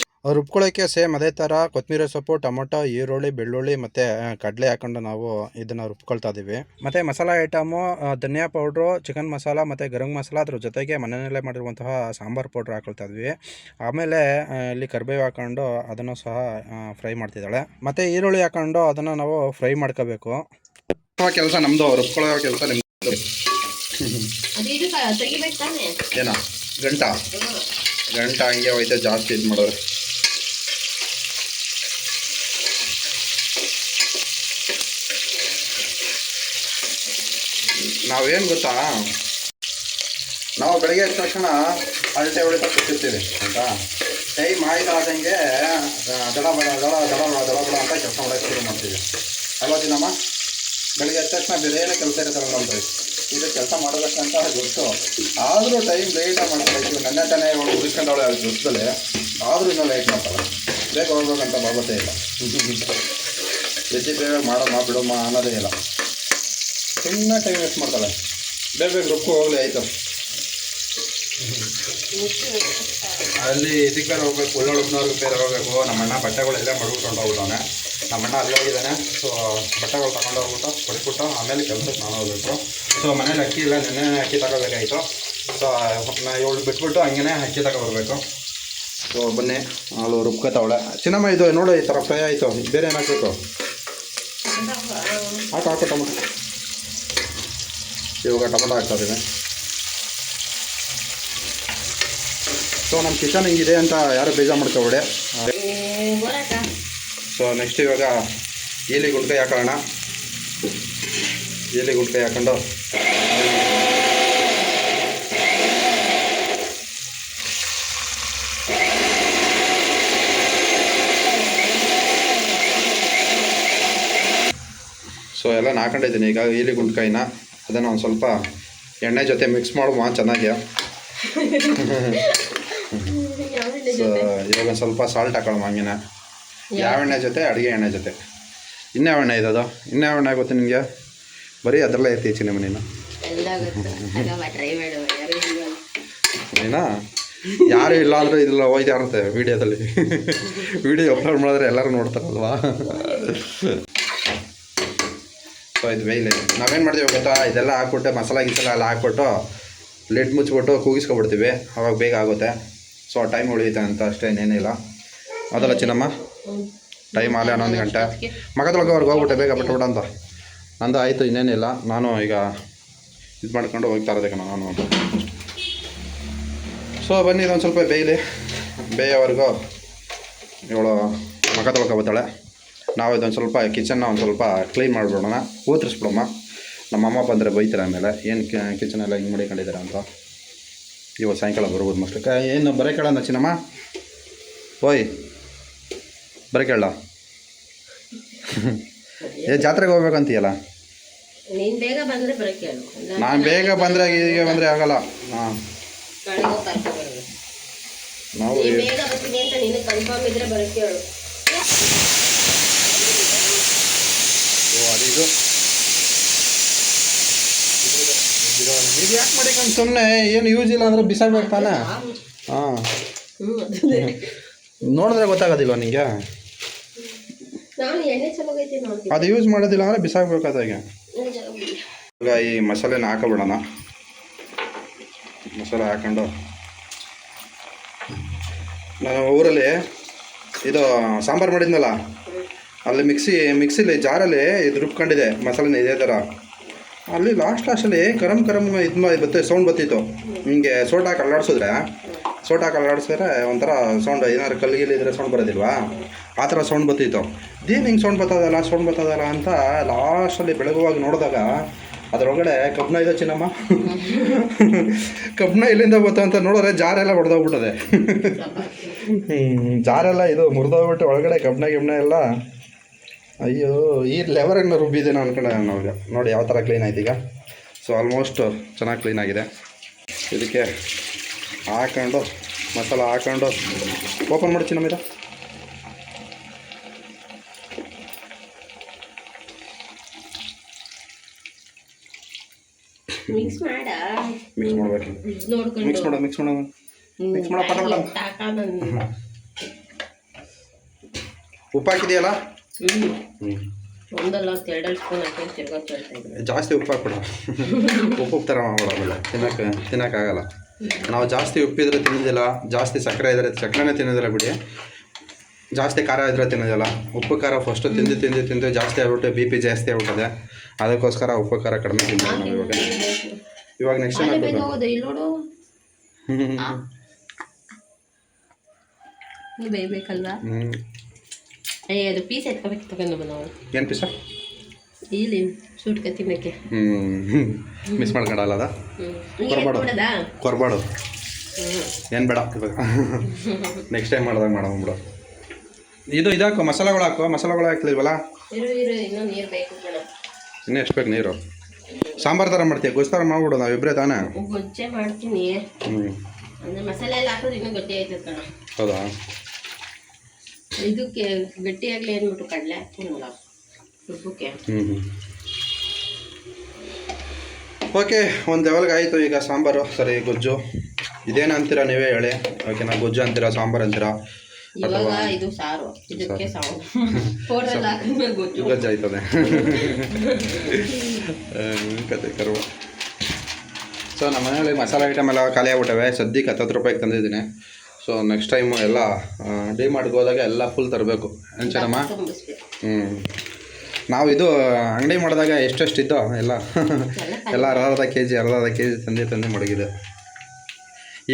<laughs> ರುಬ್ಕೊಳ್ಳೋಕ್ಕೆ ಸೇಮ್ ಅದೇ ಥರ ಕೊತ್ತಂಬರಿ ಸೊಪ್ಪು ಟೊಮೊಟೊ ಈರುಳ್ಳಿ ಬೆಳ್ಳುಳ್ಳಿ ಮತ್ತು ಕಡಲೆ ಹಾಕೊಂಡು ನಾವು ಇದನ್ನು ರುಬ್ಕೊಳ್ತಾ ಇದ್ದೀವಿ ಮತ್ತು ಮಸಾಲ ಐಟಮು ಧನಿಯಾ ಪೌಡ್ರು ಚಿಕನ್ ಮಸಾಲ ಮತ್ತು ಗರಂ ಮಸಾಲ ಅದ್ರ ಜೊತೆಗೆ ಮನೆಯಲ್ಲೇ ಮಾಡಿರುವಂತಹ ಸಾಂಬಾರು ಪೌಡ್ರ್ ಹಾಕೊಳ್ತಾ ಇದ್ವಿ. ಆಮೇಲೆ ಇಲ್ಲಿ ಕರಿಬೇವು ಹಾಕೊಂಡು ಅದನ್ನು ಸಹ ಫ್ರೈ ಮಾಡ್ತಿದ್ದಾಳೆ. ಮತ್ತು ಈರುಳ್ಳಿ ಹಾಕೊಂಡು ಅದನ್ನು ನಾವು ಫ್ರೈ ಮಾಡ್ಕೋಬೇಕು. ಕೆಲಸ ನಮ್ಮದು ರುಬ್ಕೊಳ್ಳೋ ಕೆಲಸ ನಿಮ್ಮದು ಏನೋ? ಗಂಟ? ಗಂಟ ಹಂಗೆ ಹೋಯ್ತು ಜಾಸ್ತಿ ಇದು ಮಾಡೋರು. ನಾವೇನು ಗೊತ್ತಾ? ನಾವು ಬೆಳಗ್ಗೆ ಎದ್ದ ತಕ್ಷಣ ಅಳತೆ ಹೊಡಿತಾ ಕೂತಿರ್ತೀವಿ, ಆಯಿತಾ? ಟೈಮ್ ಆದಂಗೆ ದಡ ಬಡ, ದಡ ದಡ ಬಡ ದಡ ಬಡ ಅಂತ ಕೆಲಸ ಮಾಡೋಕ್ಕೆ ಶುರು ಮಾಡ್ತೀವಿ. ಅಲ್ವಾ ದಿನಮ್ಮ ಬೆಳಗ್ಗೆ ಎದ್ದ ತಕ್ಷಣ ಬೇರೆ ಏನೋ ಕೆಲಸ ಇರುತ್ತಲ್ಲ ನೋಡ್ರಿ ಇದು ಕೆಲಸ ಮಾಡೋದಕ್ಕಂತ ಗೊತ್ತು. ಆದರೂ ಟೈಮ್ ಲೇಟ್ ಮಾಡ್ತಾ ನನ್ನ ತಾನೇ ಅವಳು ಉಳಿಸ್ಕೊಂಡವಳೆ ಅವ್ರ ಗೊತ್ತಲ್ಲೇ ಆದರೂ ಇನ್ನೂ ಲೇಟ್ ಮಾಡ್ತಾಳೆ. ಬೇಗ ಹೋಗ್ಬೇಕಂತ ಬಾಬತ್ತೇ ಇಲ್ಲ. <laughs> ಎದ್ದು ಬೇಗ ಮಾಡಮ್ಮ ಬಿಡಮ್ಮ ಅನ್ನೋದೇ ಇಲ್ಲ. ಸುಮ್ಮನೆ ಟೈಮ್ ವೇಸ್ಟ್ ಮಾಡ್ತಾಳೆ. ಬೇಗ ಬೇಗ ರುಕ್ಕು ಹೋಗಲಿ, ಆಯಿತು. ಅಲ್ಲಿ ಇದಕ್ಕೆ ಬೇರೆ ಹೋಗ್ಬೇಕು ಉಳ್ಳೊಳಗ್ನವ್ರಿಗೆ ಬೇರೆ ಹೋಗ್ಬೇಕು. ನಮ್ಮಣ್ಣ ಬಟ್ಟೆಗಳೆಲ್ಲ ಮಡಗಿಕೊಂಡು ಹೋಗ್ಬಿಟ್ಟವನೆ. ನಮ್ಮಣ್ಣ ಅಲ್ಲಿ ಹೋಗಿದ್ದಾನೆ ಸೊ ಬಟ್ಟೆಗಳು ತಗೊಂಡು ಹೋಗ್ಬಿಟ್ಟು ಕೊಡ್ಬಿಟ್ಟು ಆಮೇಲೆ ಕೆಲಸಕ್ಕೆ ನಾನು ಹೋಗ್ಬೇಕು. ಸೊ ಮನೇಲಿ ಅಕ್ಕಿ ಇಲ್ಲ, ನೆನ್ನೆ ಅಕ್ಕಿ ತಗೋಬೇಕಾಯಿತು. ಸೊ ನಾ ಇವಳು ಬಿಟ್ಬಿಟ್ಟು ಹಂಗೇ ಅಕ್ಕಿ ತಗೋಬರ್ಬೇಕು. ಸೊ ಬನ್ನಿ ಅವಳು ರುಬ್ಕೋತಾವಳೆ ಚಿನ್ನಮ್ಮ, ಇದು ನೋಡು, ಈ ಥರ ಫ್ರೈ ಆಯಿತು. ಬೇರೆ ಏನಾಗಬೇಕು ಆಯ್ತು ಹಾಕು, ಟೊಮೊಟೊ. ಇವಾಗ ಟೊಮೆಟೊ ಹಾಕ್ತಾ ಇದ್ದೀವಿ ಸೊ ನಮ್ಮ ಕಿಚನ್ ಹಿಂಗಿದೆ ಅಂತ ಯಾರು ಬೇಜಾರು ಮಾಡ್ಕೊಬೇಡಿ ಸೊ ನೆಕ್ಸ್ಟ್ ಇವಾಗ ಈಲಿ ಗುಂಡ್ಕಾಯಿ ಹಾಕೋಣ. ಈಲಿ ಗುಂಡ್ಕಾಯಿ ಹಾಕೊಂಡು. ಸೊ ಎಲ್ಲ ನಾಕೊಂಡಿದ್ದೀನಿ ಈಗ ಈಲಿ ಗುಂಡ್ಕಾಯಿನ ಅದನ್ನು ಒಂದು ಸ್ವಲ್ಪ ಎಣ್ಣೆ ಜೊತೆ ಮಿಕ್ಸ್ ಮಾಡುವ ಚೆನ್ನಾಗಿ ಸೊ <laughs> ಇವಾಗ ಸ್ವಲ್ಪ ಸಾಲ್ಟ್ ಹಾಕೊಳ್ಳೋಣ ಹಂಗೇನೆ. ಯಾವ ಎಣ್ಣೆ ಜೊತೆ? ಅಡುಗೆ ಎಣ್ಣೆ ಜೊತೆ. ಇನ್ಯಾವ ಎಣ್ಣೆ ಇದದು ಇನ್ಯಾವ ಎಣ್ಣೆ ಗೊತ್ತು ನಿಮಗೆ ಬರೀ ಅದರಲ್ಲೇ ಐತಿ ಹೆಚ್ಚಿನ ಮನೇನು ಏನಾ? ಯಾರು ಇಲ್ಲ ಅಂದ್ರೆ ಇದೆಲ್ಲ ಹೋಯ್ತಾ ಇರುತ್ತೆ ವಿಡಿಯೋದಲ್ಲಿ ವಿಡಿಯೋ ಅಪ್ಲೋಡ್ ಮಾಡಿದ್ರೆ ಎಲ್ಲರೂ ನೋಡ್ತಾರಲ್ವಾ? ಸೊ ಇದು ಮೇಲೆ ನಾವೇನು ಮಾಡ್ತೀವಿ ಗೊತ್ತಾ? ಇದೆಲ್ಲ ಹಾಕ್ಬಿಟ್ಟು, ಮಸಾಲ ಗಿಸಾಲ ಎಲ್ಲ ಹಾಕ್ಬಿಟ್ಟು ಲಿಡ್ ಮುಚ್ಚಿಬಿಟ್ಟು ಕೂಗಿಸ್ಕೊಬಿಡ್ತೀವಿ. ಅವಾಗ ಬೇಗ ಆಗುತ್ತೆ. ಸೊ ಟೈಮ್ ಉಳಿಯುತ್ತೆ ಅಂತ ಅಷ್ಟೇ ಇನ್ನೇನಿಲ್ಲ ಅದಲ್ಲ ಚಿನ್ನಮ್ಮ? ಟೈಮ್ ಆಗಲೇ ಹನ್ನೊಂದು ಗಂಟೆ. ಮಗದೊಳಗೆ ಅವ್ರಿಗೆ ಹೋಗ್ಬಿಟ್ಟೆ, ಬೇಗ ಬಿಟ್ಬಿಡ ಅಂತ. ನಂದು ಆಯಿತು ಇನ್ನೇನಿಲ್ಲ ನಾನು ಈಗ ಇದು ಮಾಡ್ಕೊಂಡು ಹೋಗ್ತಾ ಇರೋದಕ್ಕೆ ನಾನು. ಸೊ ಬನ್ನಿ, ಇದೊಂದು ಸ್ವಲ್ಪ ಬೇಯಲಿ. ಬೇಯೋವರೆಗೂ ಇವಳು ಮಗ ತೊಳ್ಕೊಬತ್ತಾಳೆ ನಾವು ಇದೊಂದು ಸ್ವಲ್ಪ ಕಿಚನ್ನ ಒಂದು ಸ್ವಲ್ಪ ಕ್ಲೀನ್ ಮಾಡಿಬಿಡೋಣ. ನಮ್ಮ ನಮ್ಮಮ್ಮ ಬಂದರೆ ಬೈತಾರೆ ಆಮೇಲೆ. ಏನು ಕಿಚನ್ ಎಲ್ಲ ಹಿಂಗೆ ಮಾಡಿಕೊಂಡಿದ್ದಾರೆ ಅಂತ. ಇವತ್ತು ಸಾಯಂಕಾಲ ಬರ್ಬೋದು ಮಸ್ತ್. ಏನು ಬರೀ ಕೇಳೋಣ ಚಿನ್ನಮ್ಮ? ಓಯ್ ಬರೀ ಕೇಳ <laughs> ಏ ಜಾತ್ರೆಗೆ ಹೋಗ್ಬೇಕಂತೀಯಲ್ಲ ನೀನ್ ಬೇಗ ಬಂದ್ರೆ ಬರಕ್ಕೆ ನಾನು ಬೇಗ ಬಂದರೆ ಈಗ ಬಂದರೆ ಆಗಲ್ಲ. ಹಾಂ. ನಾವು ನೀ ಬೇಗ ಬರ್ತೀನಿ ಅಂತ ನಿನಗೆ ಕನ್ಫರ್ಮ್ ಇದ್ರೆ ಬರಕ್ಕೆ ಹೇಳು ಓ ಅದು ಇದು. ಇದು ಯಾಕೆ ಮಾಡಿಕೊಂಡು ಸುಮ್ಮನೆ ಏನು ಯೂಸ್ ಇಲ್ಲ ಅಂದರೆ ಬಿಸಾಡ್ಬೇಕು ತಾನೆ? ಹಾಂ. ನೋಡಿದ್ರೆ ಗೊತ್ತಾಗೋದಿಲ್ಲ ನೋಡ್ತೀನಿ ಅದು ಯೂಸ್ ಮಾಡೋದಿಲ್ಲ ಅಂದರೆ ಬಿಸಾಕ್ಬೇಕಾದ ಈಗ ಎಣ್ಣೆ ಚಲೋಗೈತಿ. ಈಗ ಈ ಮಸಾಲೆನ ಹಾಕೊಬಿಡೋಣ. ಮಸಾಲೆ ಹಾಕೊಂಡು. ನಾನು ಊರಲ್ಲಿ ಇದು ಸಾಂಬಾರು ಮಾಡಿದ್ನಲ್ಲ? ಅಲ್ಲಿ ಮಿಕ್ಸಿ, ಮಿಕ್ಸಿಲಿ ಜಾರಲ್ಲಿ ಇದು ರುಬ್ಕೊಂಡಿದೆ, ಮಸಾಲೆನ ಇದೇ ಥರ ಅಲ್ಲಿ ಲಾಸ್ಟ್ ಲಾಸ್ಟಲ್ಲಿ ಕರಮ್ ಕರಮ್ ಇದು ಮಾಡಿ ಬತ್ತೆ ಸೌಂಡ್ ಬತ್ತಿತ್ತು ಹಿಂಗೆ ಸೋಟ್ ಹಾಕಿ ಅಲ್ಲಾಡ್ಸಿದ್ರೆ, ಸೋಟ್ ಹಾಕಿ ಅಲ್ಲಾಡ್ಸಿದ್ರೆ ಒಂಥರ ಸೌಂಡ್ ಏನಾದ್ರು ಕಲ್ಲಿಗಿಲ್ಲಿ ಇದ್ರೆ ಸೌಂಡ್ ಬರೋದಿಲ್ವಾ? ಆ ಥರ ಸೌಂಡ್ ಬತ್ತಿತ್ತು ದೀನ್ ಹಿಂಗೆ ಸೌಂಡ್ ಬತ್ತದಲ್ಲ ಸೌಂಡ್ ಬರ್ತದಲ್ಲ ಅಂತ ಲಾಸ್ಟಲ್ಲಿ ಬೆಳಗುವಾಗಿ ನೋಡಿದಾಗ ಅದರೊಳಗಡೆ ಕಬ್ಬಿಣ ಇದೆ ಚಿನ್ನಮ್ಮ. ಕಬ್ಬಿಣ ಇಲ್ಲಿಂದ ಬತ್ತ ಅಂತ ನೋಡಿದ್ರೆ ಜಾರೆಲ್ಲ ಹೊಡೆದೋಗ್ಬಿಟ್ಟದೆ ಜಾರೆಲ್ಲ ಇದು ಮುರಿದೋಗ್ಬಿಟ್ಟು ಒಳಗಡೆ ಕಬ್ನ ಗಿಬ್ನ ಎಲ್ಲ ಅಯ್ಯೋ ಈ ಲೆವರ್ ಲೆವರನ್ನು ರುಬ್ಬಿದ್ದೇನೆ ಅನ್ಕೊಂಡೆ ನಾನು ಅವಾಗ ನೋಡಿ ಯಾವ ಥರ ಕ್ಲೀನ್ ಆಯ್ತು ಈಗ. ಸೊ ಆಲ್ಮೋಸ್ಟ್ ಚೆನ್ನಾಗಿ ಕ್ಲೀನ್ ಆಗಿದೆ. ಇದಕ್ಕೆ ಹಾಕೊಂಡು ಮಸಾಲ ಹಾಕೊಂಡು ಓಪನ್ ಮಾಡಿ ಚಿನ್ನ ಮಿಕ್ಸ್ ಮಾಡ. ಮಿಕ್ಸ್ ಮಾಡಬೇಕು. ಮಿಕ್ಸ್ ಮಾಡ ಮಿಕ್ಸ್ ಮಾಡ mix ಮಾಡು, ಪಟ ಪಟ. ಉಪ್ಪು ಹಾಕಿದೆಯಲ್ಲ? ಒಂದಲ್ಲ ಒಂದು ಎರಡೆರಡು ಸ್ಪೂನ್ ಹಾಕಿ ತಿರ್ಗಾ ಹೇಳ್ತಾ ಇದ್ದೀನಿ. ಜಾಸ್ತಿ <laughs> ಉಪ್ಪು ಹಾಕ್ಬಿಡ ಉಪ್ಪು ಥರ ಮಾಡ್ಬಿಡ ಆಮೇಲೆ. ತಿನ್ನಕ್ಕೆ ತಿನ್ನೋಕ್ಕಾಗಲ್ಲ ನಾವು ಜಾಸ್ತಿ ಉಪ್ಪಿದ್ರೆ ತಿನ್ನೋದಿಲ್ಲ ಜಾಸ್ತಿ ಸಕ್ಕರೆ ಇದ್ರೆ ಸಕ್ಕರೆನೇ ತಿನ್ನೋದಿಲ್ಲ ಬಿಡಿ. ಜಾಸ್ತಿ ಖಾರ ಇದ್ರೆ ತಿನ್ನೋದಿಲ್ಲ. ಉಪ್ಪು ಖಾರ ಫಸ್ಟು ತಿಂದು ತಿಂದು ತಿಂದು ಜಾಸ್ತಿ ಆಗ್ಬಿಟ್ಟು ಬಿ ಪಿ ಜಾಸ್ತಿ ಆಗ್ಬಿಟ್ಟದೆ. ಅದಕ್ಕೋಸ್ಕರ ಉಪ್ಪು ಖಾರ ಕಡಿಮೆ ತಿಂತೀವಿ ನಾವು ಇವಾಗ. ಇವಾಗ ನೆಕ್ಸ್ಟ್ ಹಾಕ್ಬೇಕು. ಹ್ಞೂ ಹ್ಞೂ ಏ ಅದು ಪೀಸ್ ಎತ್ಕೋಬೇಕು ತಗೊಂಡು ನಾವು. ಏನು ಪೀಸ? ಇಲ್ಲಿ ಸೂಟ್ಕ ತಿನ್ನಕ್ಕೆ. ಹ್ಞೂ ಮಿಸ್ ಮಾಡ್ಕೊಂಡಲ್ಲ ಅದ? ಹಿಂಗೆ ಕೊರಬಾಡು. ಏನು ಬೇಡ ಇವಾಗ. <laughs> ನೆಕ್ಸ್ಟ್ ಟೈಮ್ ಮಾಡ್ದಾಗ ಮಾಡೋಣ ಇದು ಇದಾಕು ಮಸಾಲೆಗಳು ಹಾಕು. ಮಸಾಲೆಗಳು ಹಾಕ್ಲಿಲ್ವಲ್ಲ ಇನ್ನೂ ಎಷ್ಟು ಬೇಕು ನೀರು? ಸಾಂಬಾರು ಥರ ಮಾಡ್ತೀಯ? ಗೊಜ್ಜು ಥರ ಮಾಡ್ಬಿಡು ನಾವಿಬ್ಬರೇ ತಾನೇ? ಗೊಜ್ಜೆ ಮಾಡ್ತೀನಿ. ಹ್ಞೂ ಮಸಾಲೆ ಎಲ್ಲ ಹಾಕಿದ್ರೆ ಇನ್ನೂ ಗಟ್ಟಿ ಆಯ್ತದ ಹೌದಾ? ಇದಕ್ಕೆ ಗಟ್ಟಿಯಾಗಲಿ ಅಂದ್ಬಿಟ್ಟು ಕಡಲೆ ಹಾಕ್ತೀನಲ್ಲ ರುಬ್ಬಕ್ಕೆ ಹ್ಞೂ ಓಕೆ ಒಂದು ಲೆವೆಲ್ಗೆ ಆಯಿತು ಈಗ ಸಾಂಬಾರು. ಸರಿ ಗೊಜ್ಜು. ಇದೇನು ಅಂತೀರಾ ನೀವೇ ಹೇಳಿ? ಓಕೆನಾ ಗೊಜ್ಜು ಅಂತೀರಾ ಸಾಂಬಾರು ಅಂತೀರಾ? ಇವಾಗ ಇದು ಸಾರು. ಇದಕ್ಕೆ ಸಾರು. ಪೌಡ್ರೆಲ್ಲ ಹಾಕಿದ್ಮೇಲೆ ಗೊಜ್ಜು. ಗೊಜ್ಜು ಆಯ್ತದೆ ಕತೆ ಕರುವ ಸೊ ನಮ್ಮ ಮನೆಯಲ್ಲಿ ಮಸಾಲೆ ಐಟಮ್ ಎಲ್ಲ ಖಾಲಿ ಆಗ್ಬಿಟ್ಟವೆ. ಸದ್ಯಕ್ಕೆ ಹತ್ತತ್ತು ರೂಪಾಯಿಗೆ ತಂದಿದ್ದೀನಿ. ಸೊ ನೆಕ್ಸ್ಟ್ ಟೈಮು ಎಲ್ಲ ಡಿ ಮಾಡ್ಗೆ ಹೋದಾಗ ಎಲ್ಲ ಫುಲ್ ತರಬೇಕು. ಏನು ಚೆನ್ನಮ್ಮ? ಹ್ಞೂ ನಾವು ಇದು ಅಂಗಡಿ ಮಾಡಿದಾಗ ಎಷ್ಟೆಷ್ಟು ಇದ್ದೋ ಎಲ್ಲ. ಎಲ್ಲ ಅರ್ಧ ಅರ್ಧ ಕೆ ಜಿ ಅರ್ಧ ಅರ್ಧ ಕೆ ಜಿ ತಂದೆ ತಂದೆ ಮಡಗಿದೆ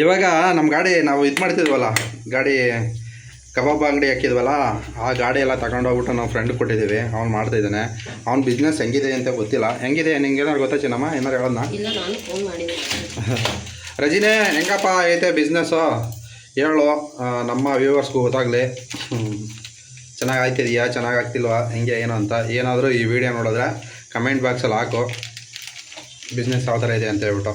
ಇವಾಗ ನಮ್ಮ ಗಾಡಿ ನಾವು ಇದು ಮಾಡ್ತಿದ್ವಲ್ಲ ಗಾಡಿ ಕಬಾಬ್ ಅಂಗಡಿ ಹಾಕಿದ್ವಲ್ಲ ಆ ಗಾಡಿ ಎಲ್ಲ ತಗೊಂಡೋಗ್ಬಿಟ್ಟು ನಾವು ಫ್ರೆಂಡ್ ಕೊಟ್ಟಿದ್ದೀವಿ ಅವ್ನು ಮಾಡ್ತಾಯಿದ್ದಾನೆ ಅವ್ನ ಬಿಸ್ನೆಸ್ ಹೆಂಗಿದೆ ಅಂತ ಗೊತ್ತಿಲ್ಲ. ಹೆಂಗಿದೆ ನಿಂಗೆ ಏನಾರು ಗೊತ್ತಾ ಚಿನ್ನಮ್ಮ? ಏನಾರು ಹೇಳೋಣ ರಜಿನೇ ಹೆಂಗಪ್ಪ ಐತೆ ಬಿಸ್ನೆಸ್ಸು ಹೇಳು ನಮ್ಮ ವ್ಯೂವರ್ಸ್ಗೂ ಗೊತ್ತಾಗಲಿ. ಚೆನ್ನಾಗಿ ಆಯ್ತಿದೆಯಾ? ಚೆನ್ನಾಗಿ ಆಗ್ತಿಲ್ವಾ? ಹೆಂಗೆ, ಏನು ಅಂತ. ಏನಾದರೂ ಈ ವಿಡಿಯೋ ನೋಡಿದ್ರೆ ಕಮೆಂಟ್ ಬಾಕ್ಸಲ್ಲಿ ಹಾಕು. ಬಿಸ್ನೆಸ್ ಯಾವ ಥರ ಇದೆ ಅಂತ ಹೇಳ್ಬಿಟ್ಟು.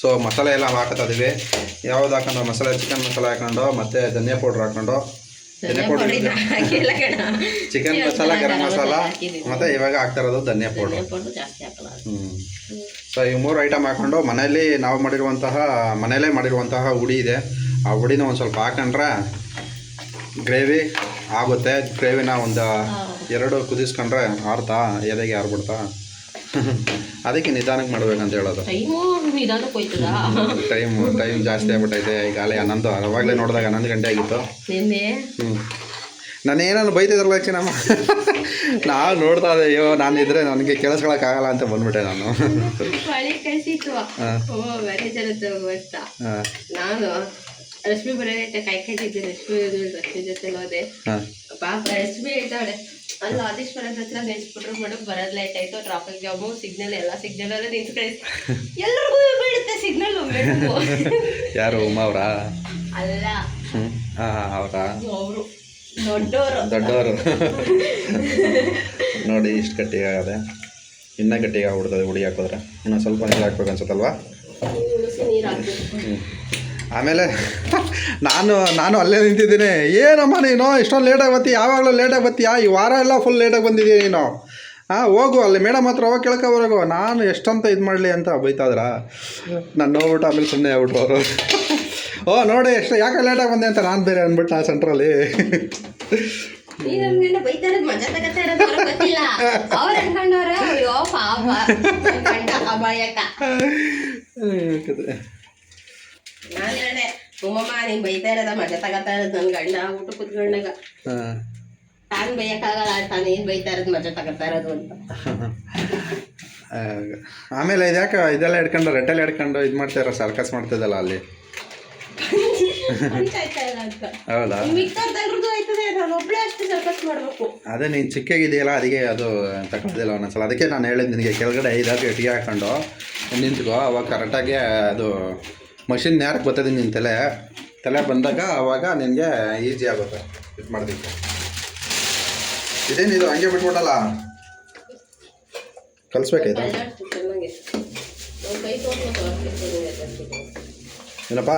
ಸೊ ಮಸಾಲೆ ಎಲ್ಲ ಹಾಕೋತಾ ಇದೀವಿ. ಯಾವ್ದು ಹಾಕೊಂಡು ಮಸಾಲೆ? ಚಿಕನ್ ಮಸಾಲೆ ಹಾಕೊಂಡು, ಮತ್ತು ಧನಿಯಾ ಪೌಡ್ರ್ ಹಾಕೊಂಡು. ಧನಿಯಾ ಪೌಡರ್ <laughs> ಚಿಕನ್ ಮಸಾಲ ಗರಂ ಮಸಾಲ ಮತ್ತೆ ಇವಾಗ ಆಗ್ತಾ ಇರೋದು ಧನಿಯಾ ಪೌಡರ್. ಹ್ಞೂ ಸೊ ಈ ಮೂರು ಐಟಮ್ ಹಾಕೊಂಡು ಮನೆಯಲ್ಲಿ ನಾವು ಮಾಡಿರುವಂತಹ ಮನೆಯಲ್ಲೇ ಮಾಡಿರುವಂತಹ ಹುಡಿ ಇದೆ. ಆ ಹುಡಿನ ಒಂದು ಸ್ವಲ್ಪ ಹಾಕೊಂಡ್ರೆ ಗ್ರೇವಿ ಆಗುತ್ತೆ. ಗ್ರೇವಿನ ಒಂದು ಎರಡು ಕುದಿಸ್ಕೊಂಡ್ರೆ ಆರ್ತಾ ಎದೆಗೆ ಆರ್ಬಿಡ್ತಾ? <laughs> ಅದಕ್ಕೆ ನಿಧಾನಕ್ಕೆ ಮಾಡ್ಬೇಕಂತ ಹೇಳೋದು. ಟೈಮು ಟೈಮ್ ಜಾಸ್ತಿ ಆಗ್ಬಿಟ್ಟೈತೆ. ಈಗ ಅಲ್ಲೇ ಹನ್ನೊಂದು ಅವಾಗಲೇ ನೋಡಿದಾಗ ಹನ್ನೊಂದು ಗಂಟೆ ಆಗಿತ್ತು. ನಿನ್ನೆ? ಹ್ಞೂ ನಾನು ಏನಾದ್ರು ಬೈತಿದ್ರಲ್ಲ ನಮ್ಮ <laughs> ನಾವು ನೋಡ್ತಾ ಇದ್ದೆ ಅಯ್ಯೋ ನಾನು ಇದ್ರೆ ನನಗೆ ಕೇಳಿಸ್ಕೊಳಕ್ಕಾಗಲ್ಲ ಅಂತ ಬಂದ್ಬಿಟ್ಟೆ ನಾನು. <laughs> ನಾನು ರಶ್ಮಿ ಬರೋದೈತೆ ಕೈ ಕಟ್ಟಿದ್ದೆ ರಶ್ಮಿ ರಶ್ಮಿ ಜೊತೆ ಹೋದೆ. ಪಾಪ ರಶ್ಮಿ ಹೇಳ್ತಾಳೆ ಅಲ್ಲ ಆದೇಶ್ವರದ ಹತ್ರ ನೆನ್ಸ್ಬಿಟ್ರು ಮೇಡಮ್ ಬರೋದ್ ಲೇಟ್ ಆಯ್ತು ಟ್ರಾಫಿಕ್ ಜಾಮು ಸಿಗ್ನಲ್ ಎಲ್ಲ ಸಿಗ್ನಲ್ ಎಲ್ಲ ನಿಂತು ಕಡೆ ಎಲ್ರಿಗೂ ಬೀಳುತ್ತೆ ಸಿಗ್ನಲ್ <laughs> ಯಾರು ಉಮಾ ಅವರಾ? ಅಲ್ಲ. ಅವರಾ? ಅವರು. ದೊಡ್ಡವರು ದೊಡ್ಡವರು <laughs> ನೋಡಿ ಇಷ್ಟು ಗಟ್ಟಿಗೆ ಆಗದೆ ಇನ್ನೂ ಗಟ್ಟಿಗೆ ಆಗ್ಬಿಡ್ತದೆ ಹುಡಿ ಹಾಕೋದ್ರೆ. ಇನ್ನೂ ಸ್ವಲ್ಪ ನೀರು ಹಾಕ್ಬೇಕು ಅನ್ಸುತ್ತಲ್ವಾ? ಹ್ಞೂ ಆಮೇಲೆ ನಾನು ನಾನು ಅಲ್ಲೇ ನಿಂತಿದ್ದೀನಿ. ಏನಮ್ಮ ನೀನು? ಇಷ್ಟೊಂದು ಲೇಟಾಗಿ ಬತ್ತಿ ಯಾವಾಗಲೂ ಲೇಟಾಗಿ ಬತ್ತೀಯಾ ಈ ವಾರ ಎಲ್ಲ ಫುಲ್ ಲೇಟಾಗಿ ಬಂದಿದ್ದೀಯ ನೀನು? ಹಾಂ ಹೋಗು ಅಲ್ಲಿ. ಮೇಡಮ್ ಹತ್ರ ಹೋಗಿ ಕೇಳ್ಕೊಬರೋಗು ನಾನು ಎಷ್ಟಂತ ಇದು ಮಾಡಲಿ ಅಂತ ಬೈತಾದ್ರ? ನಾನು ನೋಡ್ಬಿಟ್ಟು ಆಮೇಲೆ ಸುಮ್ಮನೆ ಆಗ್ಬಿಟ್ರು ಅವರು ಓ ನೋಡಿ ಎಷ್ಟು ಯಾಕೆ ಲೇಟಾಗಿ ಬಂದೆ ಅಂತ ನಾನು ಬೇರೆ ಅಂದ್ಬಿಟ್ಟು ಆ ಸೆಂಟ್ರಲ್ಲಿ ನೀನ್ ನನ್ ಹೇಳ್ದೆ ಉಮ್ಮಮ್ಮ ನೀನ್ ಬೈತಾ ಇರೋದ ಮಜಾ ತಗತಾ ಇರೋದು ನನ್ ಗಂಡ ಊಟ ಕುತ್ಕೊಂಡಾಗ. ತಾನು ಬೈಯಕ್ಕಾಗಲ್ಲ ತಾನು ಏನ್ ಬೈತಾ ಇರೋದು ಮಜಾ ತಗತಾ ಇರೋದು ಅಂತ <laughs> ಆಮೇಲೆ ಇದ್ಯಾಕೆ ಇದೆಲ್ಲ ಹಿಡ್ಕೊಂಡು ರೆಟ್ಟೆಲ್ಲ ಹಿಡ್ಕೊಂಡು ಇದು ಮಾಡ್ತಾರ ಸರ್ಕಸ್ ಮಾಡ್ತಿದ್ದಲ್ಲ ಅಲ್ಲಿ? ಹೌದಾ? ಅದೇ ನೀನು ಚಿಕ್ಕಾಗಿದೆಯಲ್ಲ ಅದಕ್ಕೆ ಅದು ತಗೊಳ್ದಿಲ್ಲ ಒಂದೊಂದ್ಸಲ. ಅದಕ್ಕೆ ನಾನು ಹೇಳಿದ್ದು ನಿನಗೆ ಕೆಳಗಡೆ ಐದಾರು ಇಟ್ಟಿಗೆ ಹಾಕೊಂಡು ನಿಂತ್ಕೋ ಅವಾಗ ಕರೆಕ್ಟಾಗಿ ಅದು ಮಷಿನ್ ನೇರಕ್ಕೆ ಬರ್ತದೆ ನಿನ್ನ ತಲೆ? ತಲೆ ಬಂದಾಗ ಆವಾಗ ನಿನಗೆ ಈಸಿ ಆಗುತ್ತೆ. ಇದು ಮಾಡೋದಕ್ಕೆ ಇದೇನಿದು? ಹಂಗೆ ಬಿಟ್ಬಿಟ್ಟಲ್ಲ? ಕಲಿಸ್ಬೇಕಾಯ್ತಾ? ಏನಪ್ಪ?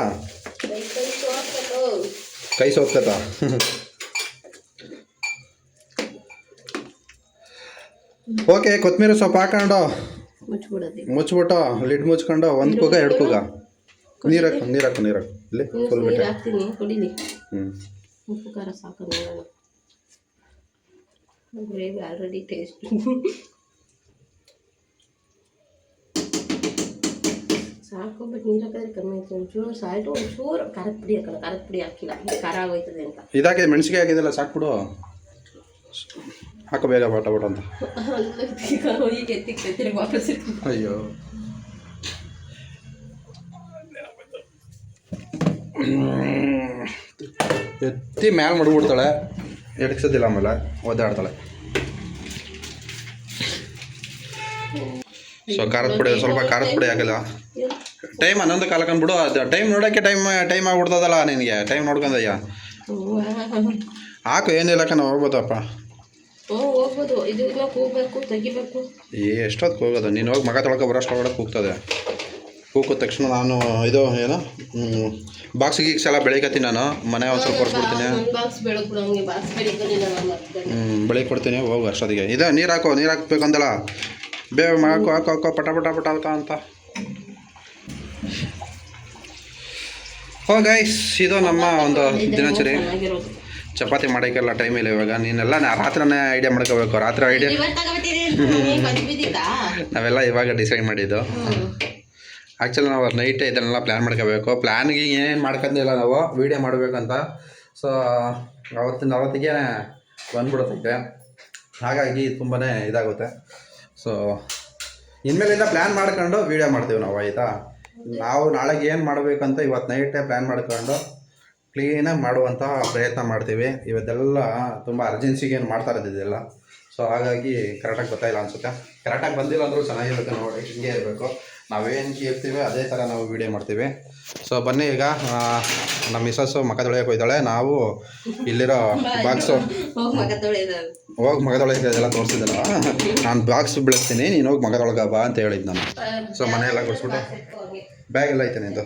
ಕೈ ಸೋತ್ಕತ ಓಕೆ ಕೊತ್ತಂಬರಿ ಸೊಪ್ಪು ಹಾಕೊಂಡು ಮುಚ್ಬಿಟ್ಟು ಲಿಡ್ ಮುಚ್ಕೊಂಡು ಒಂದು ಕೂಗ ಎರಡು ಕೂಗ. ನೀರು ಹಾಕು ನೀರು ಹಾಕು ನೀರು ಹಾಕು. ಇಲ್ಲಿ ಫುಲ್ ಬಿಟ್ಟು ಹಾಕ್ತೀನಿ ಕುಡಿಲಿ ಹ್ಞೂ ಉಪ್ಪು ಖಾರ ಸಾಕು ನೋಡೋಣ ಗ್ರೇವಿ ಆಲ್ರೆಡಿ ಟೇಸ್ಟ್ ಸಾಕು ಬಟ್ ನೀರು ಹಾಕಿದ್ರೆ ಕಮ್ಮಿ ಆಯ್ತು. ಒಂಚೂರು ಸಾಲ್ಟು ಒಂಚೂರು ಖಾರದ ಪುಡಿ ಹಾಕಲ್ಲ ಖಾರದ ಪುಡಿ ಹಾಕಿಲ್ಲ. ಖಾರ ಆಗೋಯ್ತದೆ ಅಂತ. ಇದಾಕೆ ಮೆಣಸಿಗೆ ಸಾಕು ಸಾಕ್ಬಿಡು. ಹಾಕು ಬೇಗ ಬಟ ಬಟ ಅಂತ. <laughs> ಈಗ ವಾಪಸ್ ಅಯ್ಯೋ. ಎತ್ತಿ ಮ್ಯಾಲ ಮಡ್ಬಿಡ್ತಾಳೆ ಎಡಕ್ಸೋದಿಲ್ಲ ಆಮೇಲೆ ಒದ್ದಾಡ್ತಾಳೆ. ಸೊ ಖಾರದ ಪುಡಿ ಸ್ವಲ್ಪ ಖಾರದ ಪುಡಿ ಆಗಿಲ್ಲ ಟೈಮ್ ಹನ್ನೊಂದು ಕಾಲಕ್ಕೆ ಅಂದ್ಬಿಡು ಅದು ಟೈಮ್ ನೋಡೋಕ್ಕೆ ಟೈಮ್ ಟೈಮ್ ಆಗ್ಬಿಡ್ತದಲ್ಲ ನಿನಗೆ. ಟೈಮ್ ನೋಡ್ಕೊಂಡಯ್ಯ. ಹಾಕು ಏನಿಲ್ಲ ಕಣ ಹೋಗ್ಬೋದಪ್ಪ. ಏ ಎಷ್ಟೊತ್ತು ಹೋಗೋದು? ನೀನು ಹೋಗಿ ಮಗ ತೊಳ್ಕೊ ಬರೋಷ್ಟು ಒಳಗಡೆ ಕೂಗ್ತದೆ. ಕೂಗಿದ ತಕ್ಷಣ ನಾನು ಇದು ಏನು ಬಾಕ್ಸ್ ಗೀಕ್ಸ್ ಎಲ್ಲ ಬೆಳಿಕತ್ತೀನಿ ನಾನು. ಮನೆ ಒಂದು ಸ್ವಲ್ಪ ಕೊಡ್ತೀನಿ ಬೆಳಿಗ್ಗೆ ಕೊಡ್ತೀನಿ ಹೋಗು ಅಷ್ಟೊತ್ತಿಗೆ. ಇದು ನೀರು ಹಾಕೋ ನೀರು ಹಾಕ್ಬೇಕಂದಲ್ಲ? ಬೇಗ ಹಾಕು ಹಾಕೋ ಹಾಕೋ ಪಟ ಪಟ ಪಟ ಪಟ ಅಂತ. ಹೋ ಗೈಸ್ ಇದು ನಮ್ಮ ಒಂದು ದಿನಚರಿ. ಚಪಾತಿ ಮಾಡೋಕ್ಕೆಲ್ಲ ಟೈಮ್ ಇಲ್ಲ ಇವಾಗ. ನೀನೆಲ್ಲ ನಾ ರಾತ್ರಿನೇ ಐಡಿಯಾ ಮಾಡ್ಕೋಬೇಕು. ರಾತ್ರಿ ಐಡಿಯಾ <laughs> ನಾವೆಲ್ಲ ಇವಾಗ ಡಿಸೈಡ್ ಮಾಡಿದ್ದು. ಆ್ಯಕ್ಚುಲಿ ನಾವು ನೈಟ್ ಇದನ್ನೆಲ್ಲ ಪ್ಲ್ಯಾನ್ ಮಾಡ್ಕೋಬೇಕು. ಪ್ಲ್ಯಾನ್ಗೆ ಏನೇನು ಮಾಡ್ಕೊಂಡಿಲ್ಲ ನಾವು ವೀಡಿಯೋ ಮಾಡಬೇಕಂತ. ಸೊ ಅವತ್ತಿನ ಅವತ್ತಿಗೆ ಬಂದ್ಬಿಡುತ್ತೆ ಹಾಗಾಗಿ ತುಂಬಾ ಇದಾಗುತ್ತೆ. ಸೊ ಇನ್ಮೇಲಿಂದ ಪ್ಲ್ಯಾನ್ ಮಾಡ್ಕೊಂಡು ವೀಡಿಯೋ ಮಾಡ್ತೀವಿ ನಾವು, ಆಯಿತಾ? ನಾವು ನಾಳೆಗೆ ಏನು ಮಾಡಬೇಕಂತ ಇವತ್ತು ನೈಟೇ ಪ್ಲ್ಯಾನ್ ಮಾಡ್ಕೊಂಡು ಕ್ಲೀನಾಗಿ ಮಾಡುವಂಥ ಪ್ರಯತ್ನ ಮಾಡ್ತೀವಿ. ಇವತ್ತೆಲ್ಲ ತುಂಬ ಅರ್ಜೆನ್ಸಿಗೆ ಏನು ಮಾಡ್ತಾ ಇರೋದಿದೆಲ್ಲ ಸೊ ಹಾಗಾಗಿ ಕರೆಕ್ಟಾಗಿ ಗೊತ್ತಾಯಿಲ್ಲ ಅನಿಸುತ್ತೆ. ಕರೆಕ್ಟಾಗಿ ಬಂದಿಲ್ಲ ಅಂದರೂ ಚೆನ್ನಾಗಿರುತ್ತೆ ನೋಡಿ, ಹಿಂಗೆ ಇರಬೇಕು. ನಾವೇನು ಇರ್ತೀವಿ ಅದೇ ಥರ ನಾವು ವೀಡಿಯೋ ಮಾಡ್ತೀವಿ. ಸೊ ಬನ್ನಿ ಈಗ ನಮ್ಮ ಮಿಸಸ್ಸು ಮಗ ತೊಳೆಯೋಕೆ ಹೋಯ್ತಾಳೆ. ನಾವು ಇಲ್ಲಿರೋ ಬಾಕ್ಸು ಹೋಗಿ ಮಗ ಅದೆಲ್ಲ ತೋರಿಸಿದಲ್ಲ ನಾನು ಬಾಕ್ಸ್ ಬೆಳೆಸ್ತೀನಿ ನೀನು ಹೋಗಿ ಮಗ ತೊಳಗ ಬಾ ಅಂತ ಹೇಳಿದ್ದು ನಾನು. ಸೊ ಮನೆಯೆಲ್ಲ ಕೊಡಿಸ್ಬಿಟ್ಟು ಬ್ಯಾಗ್ ಎಲ್ಲ ಐತೆ ನಿಂದು.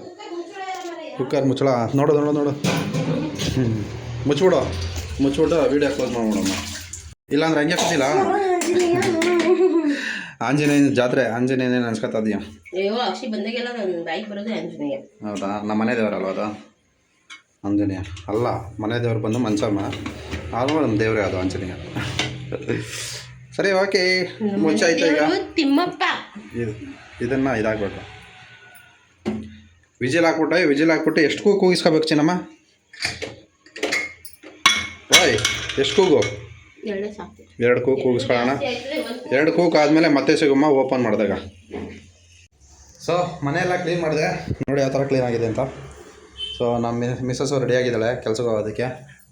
ಕುಕ್ಕರ್ ಮುಚ್ಚಳ. ನೋಡು ನೋಡು ನೋಡು. ಹ್ಞೂ ಮುಚ್ಬಿಡು. ಮುಚ್ಚಿಬಿಟ್ಟು ವೀಡಿಯೋ ಕ್ಲೋಸ್ ಮಾಡ್ಬಿಡಮ್ಮ. ಇಲ್ಲಾಂದ್ರೆ ಹಂಗೆ ಕೂತಿಲ್ಲ ಆಂಜನೇಯನ ಜಾತ್ರೆ ಆಂಜನೇಯನೇ ಅನ್ಸ್ಕೊತಾ ಇದೀಯ? ಅಯ್ಯೋ ಅಕ್ಷಿ ಬಂದಾಗೆಲ್ಲ ನನ್ನ ಬಾಯಿಗೆ ಬರೋದೇ ಆಂಜನೇಯ. ಹೌದಾ? ನಮ್ಮ ಮನೆ ದೇವರಲ್ವ ಅದು? ಆಂಜನೇಯ. ಅಲ್ಲ ಮನೆ ದೇವ್ರು ಬಂದು ಮಂಚಮ್ಮ ಆದ್ರೂ ನಮ್ಮ ದೇವರೇ ಅದು ಆಂಜನೇಯ. ಸರಿ ಓಕೆ. ಮುಂಚೆ ಆಯ್ತು ಈಗ? ತಿಮ್ಮಪ್ಪ. ಇದು ಇದನ್ನು ಇದಾಗಬೇಕು ವಿಜಿಲ್ ಹಾಕ್ಬಿಟ್ಟು ವಿಜಿಲ್ ಹಾಕ್ಬಿಟ್ಟು ಎಷ್ಟು ಕೂಗು ಕೂಗಿಸ್ಕೋಬೇಕು ಚಿನ್ನಮ್ಮ? ಓಯ್ ಎಷ್ಟು ಕೂಗು? ಎರಡೇ ಕೂಕ್ ಕೂಗಿಸ್ಕೊಳ್ಳೋಣ ಎರಡು ಕೂಕ್ ಆದಮೇಲೆ ಮತ್ತೆ ಸಿಗಮ್ಮ ಓಪನ್ ಮಾಡಿದಾಗ. ಸೊ ಮನೆಯೆಲ್ಲ ಕ್ಲೀನ್ ಮಾಡಿದೆ. ನೋಡಿ ಯಾವ ಥರ ಕ್ಲೀನ್ ಆಗಿದೆ ಅಂತ. ಸೊ ನಮ್ಮ ಮಿಸ್ಸಸ್ಸು ರೆಡಿ ಆಗಿದ್ದಾಳೆ ಕೆಲ್ಸಕ್ಕೆ ಹೋಗೋದಕ್ಕೆ.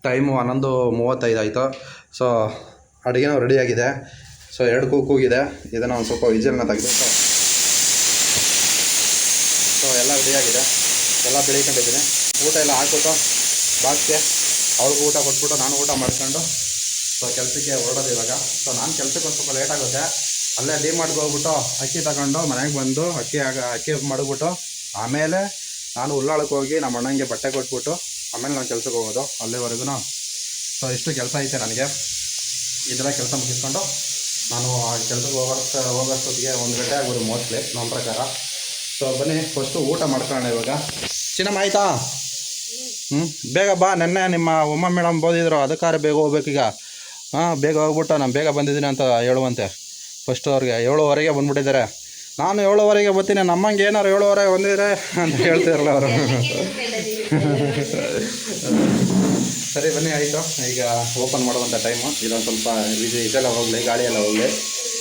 ಟೈಮು ಹನ್ನೊಂದು ಮೂವತ್ತೈದು ಆಯಿತು. ಸೊ ಅಡುಗೆನೂ ರೆಡಿಯಾಗಿದೆ ಸೊ ಎರಡು ಕೂಕ್ ಕೂಗಿದೆ. ಇದನ್ನು ಒಂದು ಸ್ವಲ್ಪ ವಿಜಲ್ನ ತೆಗೆದು ಸೊ ಎಲ್ಲ ರೆಡಿಯಾಗಿದೆ ಎಲ್ಲ ಬೆಳಿಕೊಂಡಿದ್ದೀನಿ. ಊಟ ಎಲ್ಲ ಹಾಕ್ಬಿಟ್ಟು ಬಾಕ್ಸ್ಗೆ ಅವ್ರಿಗೂ ಊಟ ಕೊಟ್ಬಿಟ್ಟು ನಾನು ಊಟ ಮಾಡ್ಕೊಂಡು ಸೊ ಕೆಲಸಕ್ಕೆ ಹೊರಡೋದು ಇವಾಗ. ಸೊ ನಾನು ಕೆಲಸಕ್ಕೆ ಒಂದು ಸ್ವಲ್ಪ ಲೇಟ್ ಆಗುತ್ತೆ. ಅಲ್ಲೇ ಡಿ ಮಾಡ್ಗೆ ಹೋಗ್ಬಿಟ್ಟು ಅಕ್ಕಿ ತಗೊಂಡು ಮನೆಗೆ ಬಂದು ಅಕ್ಕಿ ಆಗ ಅಕ್ಕಿ ಮಾಡಿಬಿಟ್ಟು ಆಮೇಲೆ ನಾನು ಉಳ್ಳಾಳಕ್ಕೆ ಹೋಗಿ ನಮ್ಮ ಅಣ್ಣಂಗೆ ಬಟ್ಟೆ ಕೊಟ್ಬಿಟ್ಟು ಆಮೇಲೆ ನಾನು ಕೆಲಸಕ್ಕೆ ಹೋಗೋದು ಅಲ್ಲಿವರೆಗೂ ಸೊ ಇಷ್ಟು ಕೆಲಸ ಐತೆ ನನಗೆ. ಇದೆಲ್ಲ ಕೆಲಸ ಮುಗಿಸ್ಕೊಂಡು ನಾನು ಆ ಕೆಲಸಕ್ಕೆ ಹೋಗೋಷ್ಟು ಹೋಗೋಷ್ಟೊತ್ತಿಗೆ ಒಂದು ಗಂಟೆ ಆಗ್ಬೋದು ಮೋಸ್ಟ್ಲಿ ನಮ್ಮ ಪ್ರಕಾರ. ಸೊ ಬನ್ನಿ ಫಸ್ಟು ಊಟ ಮಾಡ್ಕೊಳ್ಳೋಣ ಇವಾಗ. ಚಿನ್ನಮ್ಮ ಆಯ್ತಾ? ಹ್ಞೂ ಬೇಗ ಬಾ. ನೆನ್ನೆ ನಿಮ್ಮ ಉಮ್ಮ ಮೇಡಮ್ ಬೋದಿದ್ರು ಅದಕ್ಕಾರೆ ಬೇಗ ಹೋಗ್ಬೇಕೀಗ. ಹಾಂ, ಬೇಗ ಹೋಗ್ಬಿಟ್ಟ ನಾನು ಬೇಗ ಬಂದಿದ್ದೀನಿ ಅಂತ ಹೇಳುವಂತೆ. ಫಸ್ಟ್ ಅವ್ರಿಗೆ, ಏಳುವರೆಗೆ ಬಂದ್ಬಿಟ್ಟಿದ್ದಾರೆ. ನಾನು ಏಳುವರೆಗೆ ಬರ್ತೀನಿ, ನಮ್ಮಂಗೆ ಏನಾರು ಏಳುವರೆಗೆ ಬಂದಿದ್ರೆ ಅಂತ ಹೇಳ್ತಿರಲ್ಲ ಅವರು. ಸರಿ, ಬನ್ನಿ, ಆಯಿತು. ಈಗ ಓಪನ್ ಮಾಡುವಂಥ ಟೈಮು ಇದೊಂದು ಸ್ವಲ್ಪ ಇದು ಇದೆಲ್ಲ ಹೋಗಲಿ ಗಾಳಿಯೆಲ್ಲ ಹೋಗಲಿ.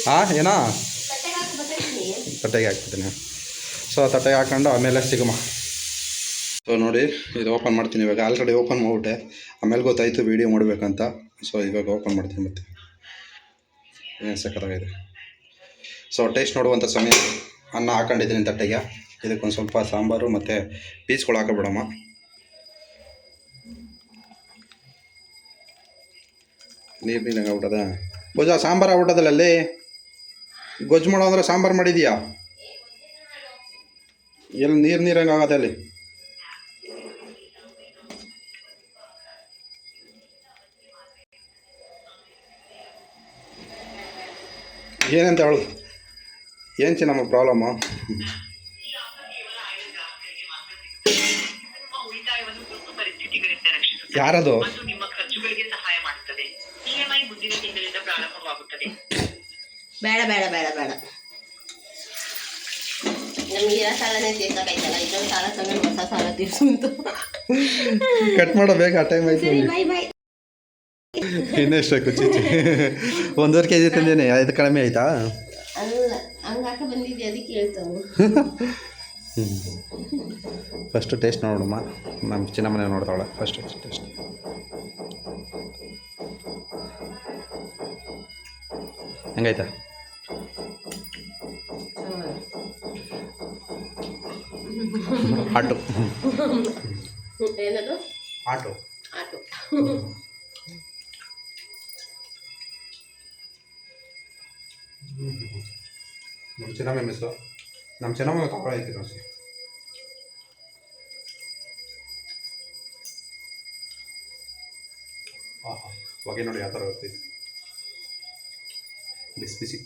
ಹಾಂ ಏನೋ? ತಟ್ಟೆಗೆ ಹಾಕ್ಬಿಡ್ತೀನಿ. ಸೊ ತಟ್ಟೆಗೆ ಹಾಕೊಂಡು ಆಮೇಲೆ ಸಿಗಮ್ಮ ಸೊ ನೋಡಿ, ಇದು ಓಪನ್ ಮಾಡ್ತೀನಿ ಇವಾಗ. ಆಲ್ರೆಡಿ ಓಪನ್ ಮಾಡಿಬಿಟ್ಟೆ. ಆಮೇಲೆ ಗೊತ್ತಾಯಿತು ವೀಡಿಯೋ ಮಾಡಬೇಕಂತ. ಸೊ ಇವಾಗ ಓಪನ್ ಮಾಡ್ತೀನಿ ಮತ್ತೆ. ಏನು ಸಕ್ಕತ್ತಾಗಿದೆ ಸೊ ಟೇಸ್ಟ್ ನೋಡುವಂಥ ಸಮಯ. ಅನ್ನ ಹಾಕೊಂಡಿದ್ದೀನಿ ತಟ್ಟೆಗೆ. ಇದಕ್ಕೊಂದು ಸ್ವಲ್ಪ ಸಾಂಬಾರು ಮತ್ತು ಪೀಸ್ಗಳು ಹಾಕೊಬಿಡಮ್ಮ. ನೀರು ನೀರಂಗೆ ಆಗ್ಬಿಟ್ಟದ? ಭುಜ, ಸಾಂಬಾರು ಆಗ್ಬಿಟ್ಟದಲ್ಲ ಅಲ್ಲಿ ಗೊಜ್ಜು ಮಾಡೋ ಅಂದರೆ ಸಾಂಬಾರು ಮಾಡಿದೀಯಾ? ಎಲ್ಲಿ ನೀರು ನೀರಂಗೆ ಆಗತ್ತೆ ಏನಂತ ಹೇಳು ಏನು ನಮ್ಮ ಪ್ರಾಬ್ಲಮ್ಮು ಯಾರದು? ಬೇಡ ಬೇಡ ಬೇಡ ಬೇಡ. ಸಾಲನೇ ತೀರ್ಸೋಕಾಯ್ತಲ್ಲ ಇನ್ನೊಂದು ಸಾಲ ತಗೊಂಡು ಹೊಸ ಸಾಲ ತೀರ್ಸು ಕಟ್ ಮಾಡೋ ಬೇಗ ಟೈಮ್ ಆಯ್ತು ಬಾಯ್ ಬಾಯ್ ಇನ್ನೆಷ್ಟು ಚೀಚಿ? ಒಂದೂವರೆ ಕೆ ಜಿ ತಂದೇನೆ ಇದು ಕಡಿಮೆ ಆಯ್ತಾ? ಅಲ್ಲ ಫಸ್ಟು ಬಂದಿದ್ದೆ ಅದಕ್ಕೆ ಹೇಳ್ತಾವು. ಫಸ್ಟ್ ಟೇಸ್ಟ್ ನೋಡಮ್ಮ ನಮ್ಮ ಚಿನ್ನಮ್ಮನೆ ನೋಡ್ತಾವಳೆ. ಫಸ್ಟ್ ಟೇಸ್ಟ್ ಹೆಂಗಾಯ್ತಾ? ಆಟೋ. ಏನದು? ಆಟೋ. ಆಟೋ. ಚಿನ್ನಮ್ಮ ಮಿಸ್ಸು ನಮ್ಮ ಚಿನ್ನಮ್ಮ ತಗೊಳೈತಿ ನೋಸಿ ಹಾಂ ಹಾಂ ಹೊಗೆ ನೋಡಿ ಯಾವ ಥರ ಬರ್ತೈತಿ ಬಿಸಿ ಬಿಸಿ.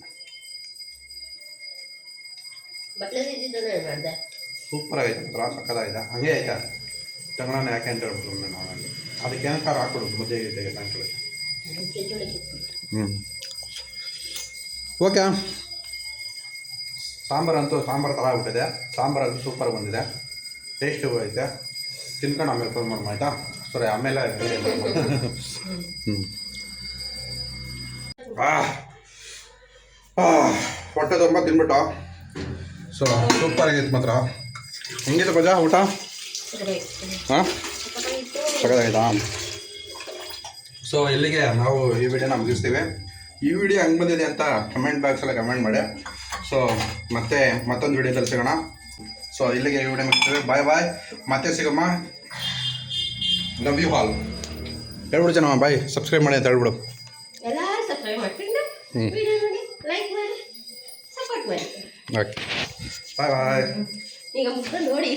ಸೂಪರ್ ಆಗೈತೆ ಒಂಥರ ಸಕ್ಕದಾಗಿದೆ. ಹಂಗೆ ಆಯ್ತಾ? ತಂಗಳನ್ನ ಯಾಕೆ ಅಂತ ಹೇಳ್ಬಿಟ್ಟು ನಾನು ಅದಕ್ಕೆ ಏನಕ್ಕಾರ ಹಾಕ್ಬಿಡು ಮುದ್ದೆ ಗಿದ್ದೆಗೆ ಸಾಯಂಕಾಲ ಹ್ಞೂ ಓಕೆ ಸಾಂಬಾರು ಅಂತೂ ಸಾಂಬಾರು ಥರ ಆಗ್ಬಿಟ್ಟಿದೆ. ಸಾಂಬಾರು ಅಂತೂ ಸೂಪರ್ ಬಂದಿದೆ. ಟೇಸ್ಟು ಐತೆ. ತಿನ್ಕೊಂಡು ಆಮೇಲೆ ಫೋನ್ ಮಾಡೋಣ ಆಯಿತಾ? ಸರಿ ಆಮೇಲೆ ಹ್ಞೂ ಹೊಟ್ಟೆ ತುಂಬ ತಿನ್ಬಿಟ್ಟು. ಸೊ ಸೂಪರ್ ಆಗೈತೆ ಮಾತ್ರ. ಹೆಂಗಿದೆ ಬಜಾ ಊಟ? ಹಾಂ? ಸಗದಾಯ್ತಾ ಸೊ ಇಲ್ಲಿಗೆ ನಾವು ಈ ವಿಡಿಯೋನ ಮುಗಿಸ್ತೀವಿ. ಈ ವಿಡಿಯೋ ಹೆಂಗೆ ಬಂದಿದೆ ಅಂತ ಕಮೆಂಟ್ ಬಾಕ್ಸಲ್ಲಿ ಕಮೆಂಟ್ ಮಾಡಿ. ಸೊ ಮತ್ತೆ ಮತ್ತೊಂದು ವಿಡಿಯೋದಲ್ಲಿ ಸಿಗೋಣ. ಸೊ ಇಲ್ಲಿಗೆ ಈ ವಿಡಿಯೋ ಮುಗಿಸ್ತೇವೆ. ಬಾಯ್ ಬಾಯ್ ಮತ್ತೆ ಸಿಗಮ್ಮ ಲವ್ ಯು ಹಾಲ್ ಹೇಳ್ಬಿಡು ಜನ ಬಾಯ್ ಸಬ್ಸ್ಕ್ರೈಬ್ ಮಾಡಿ ಅಂತ ಹೇಳ್ಬಿಡು. ಎಲ್ಲರೂ ಸಬ್ಸ್ಕ್ರೈಬ್ ಮಾಡ್ಕೊಂಡು ವಿಡಿಯೋ ನೋಡಿ ಲೈಕ್ ಮಾಡಿ ಸಪೋರ್ಟ್ ಮಾಡಿ. ಓಕೆ ಬಾಯ್ ಬಾಯ್ ಈಗ ಮುಗ್ದು ನೋಡಿ.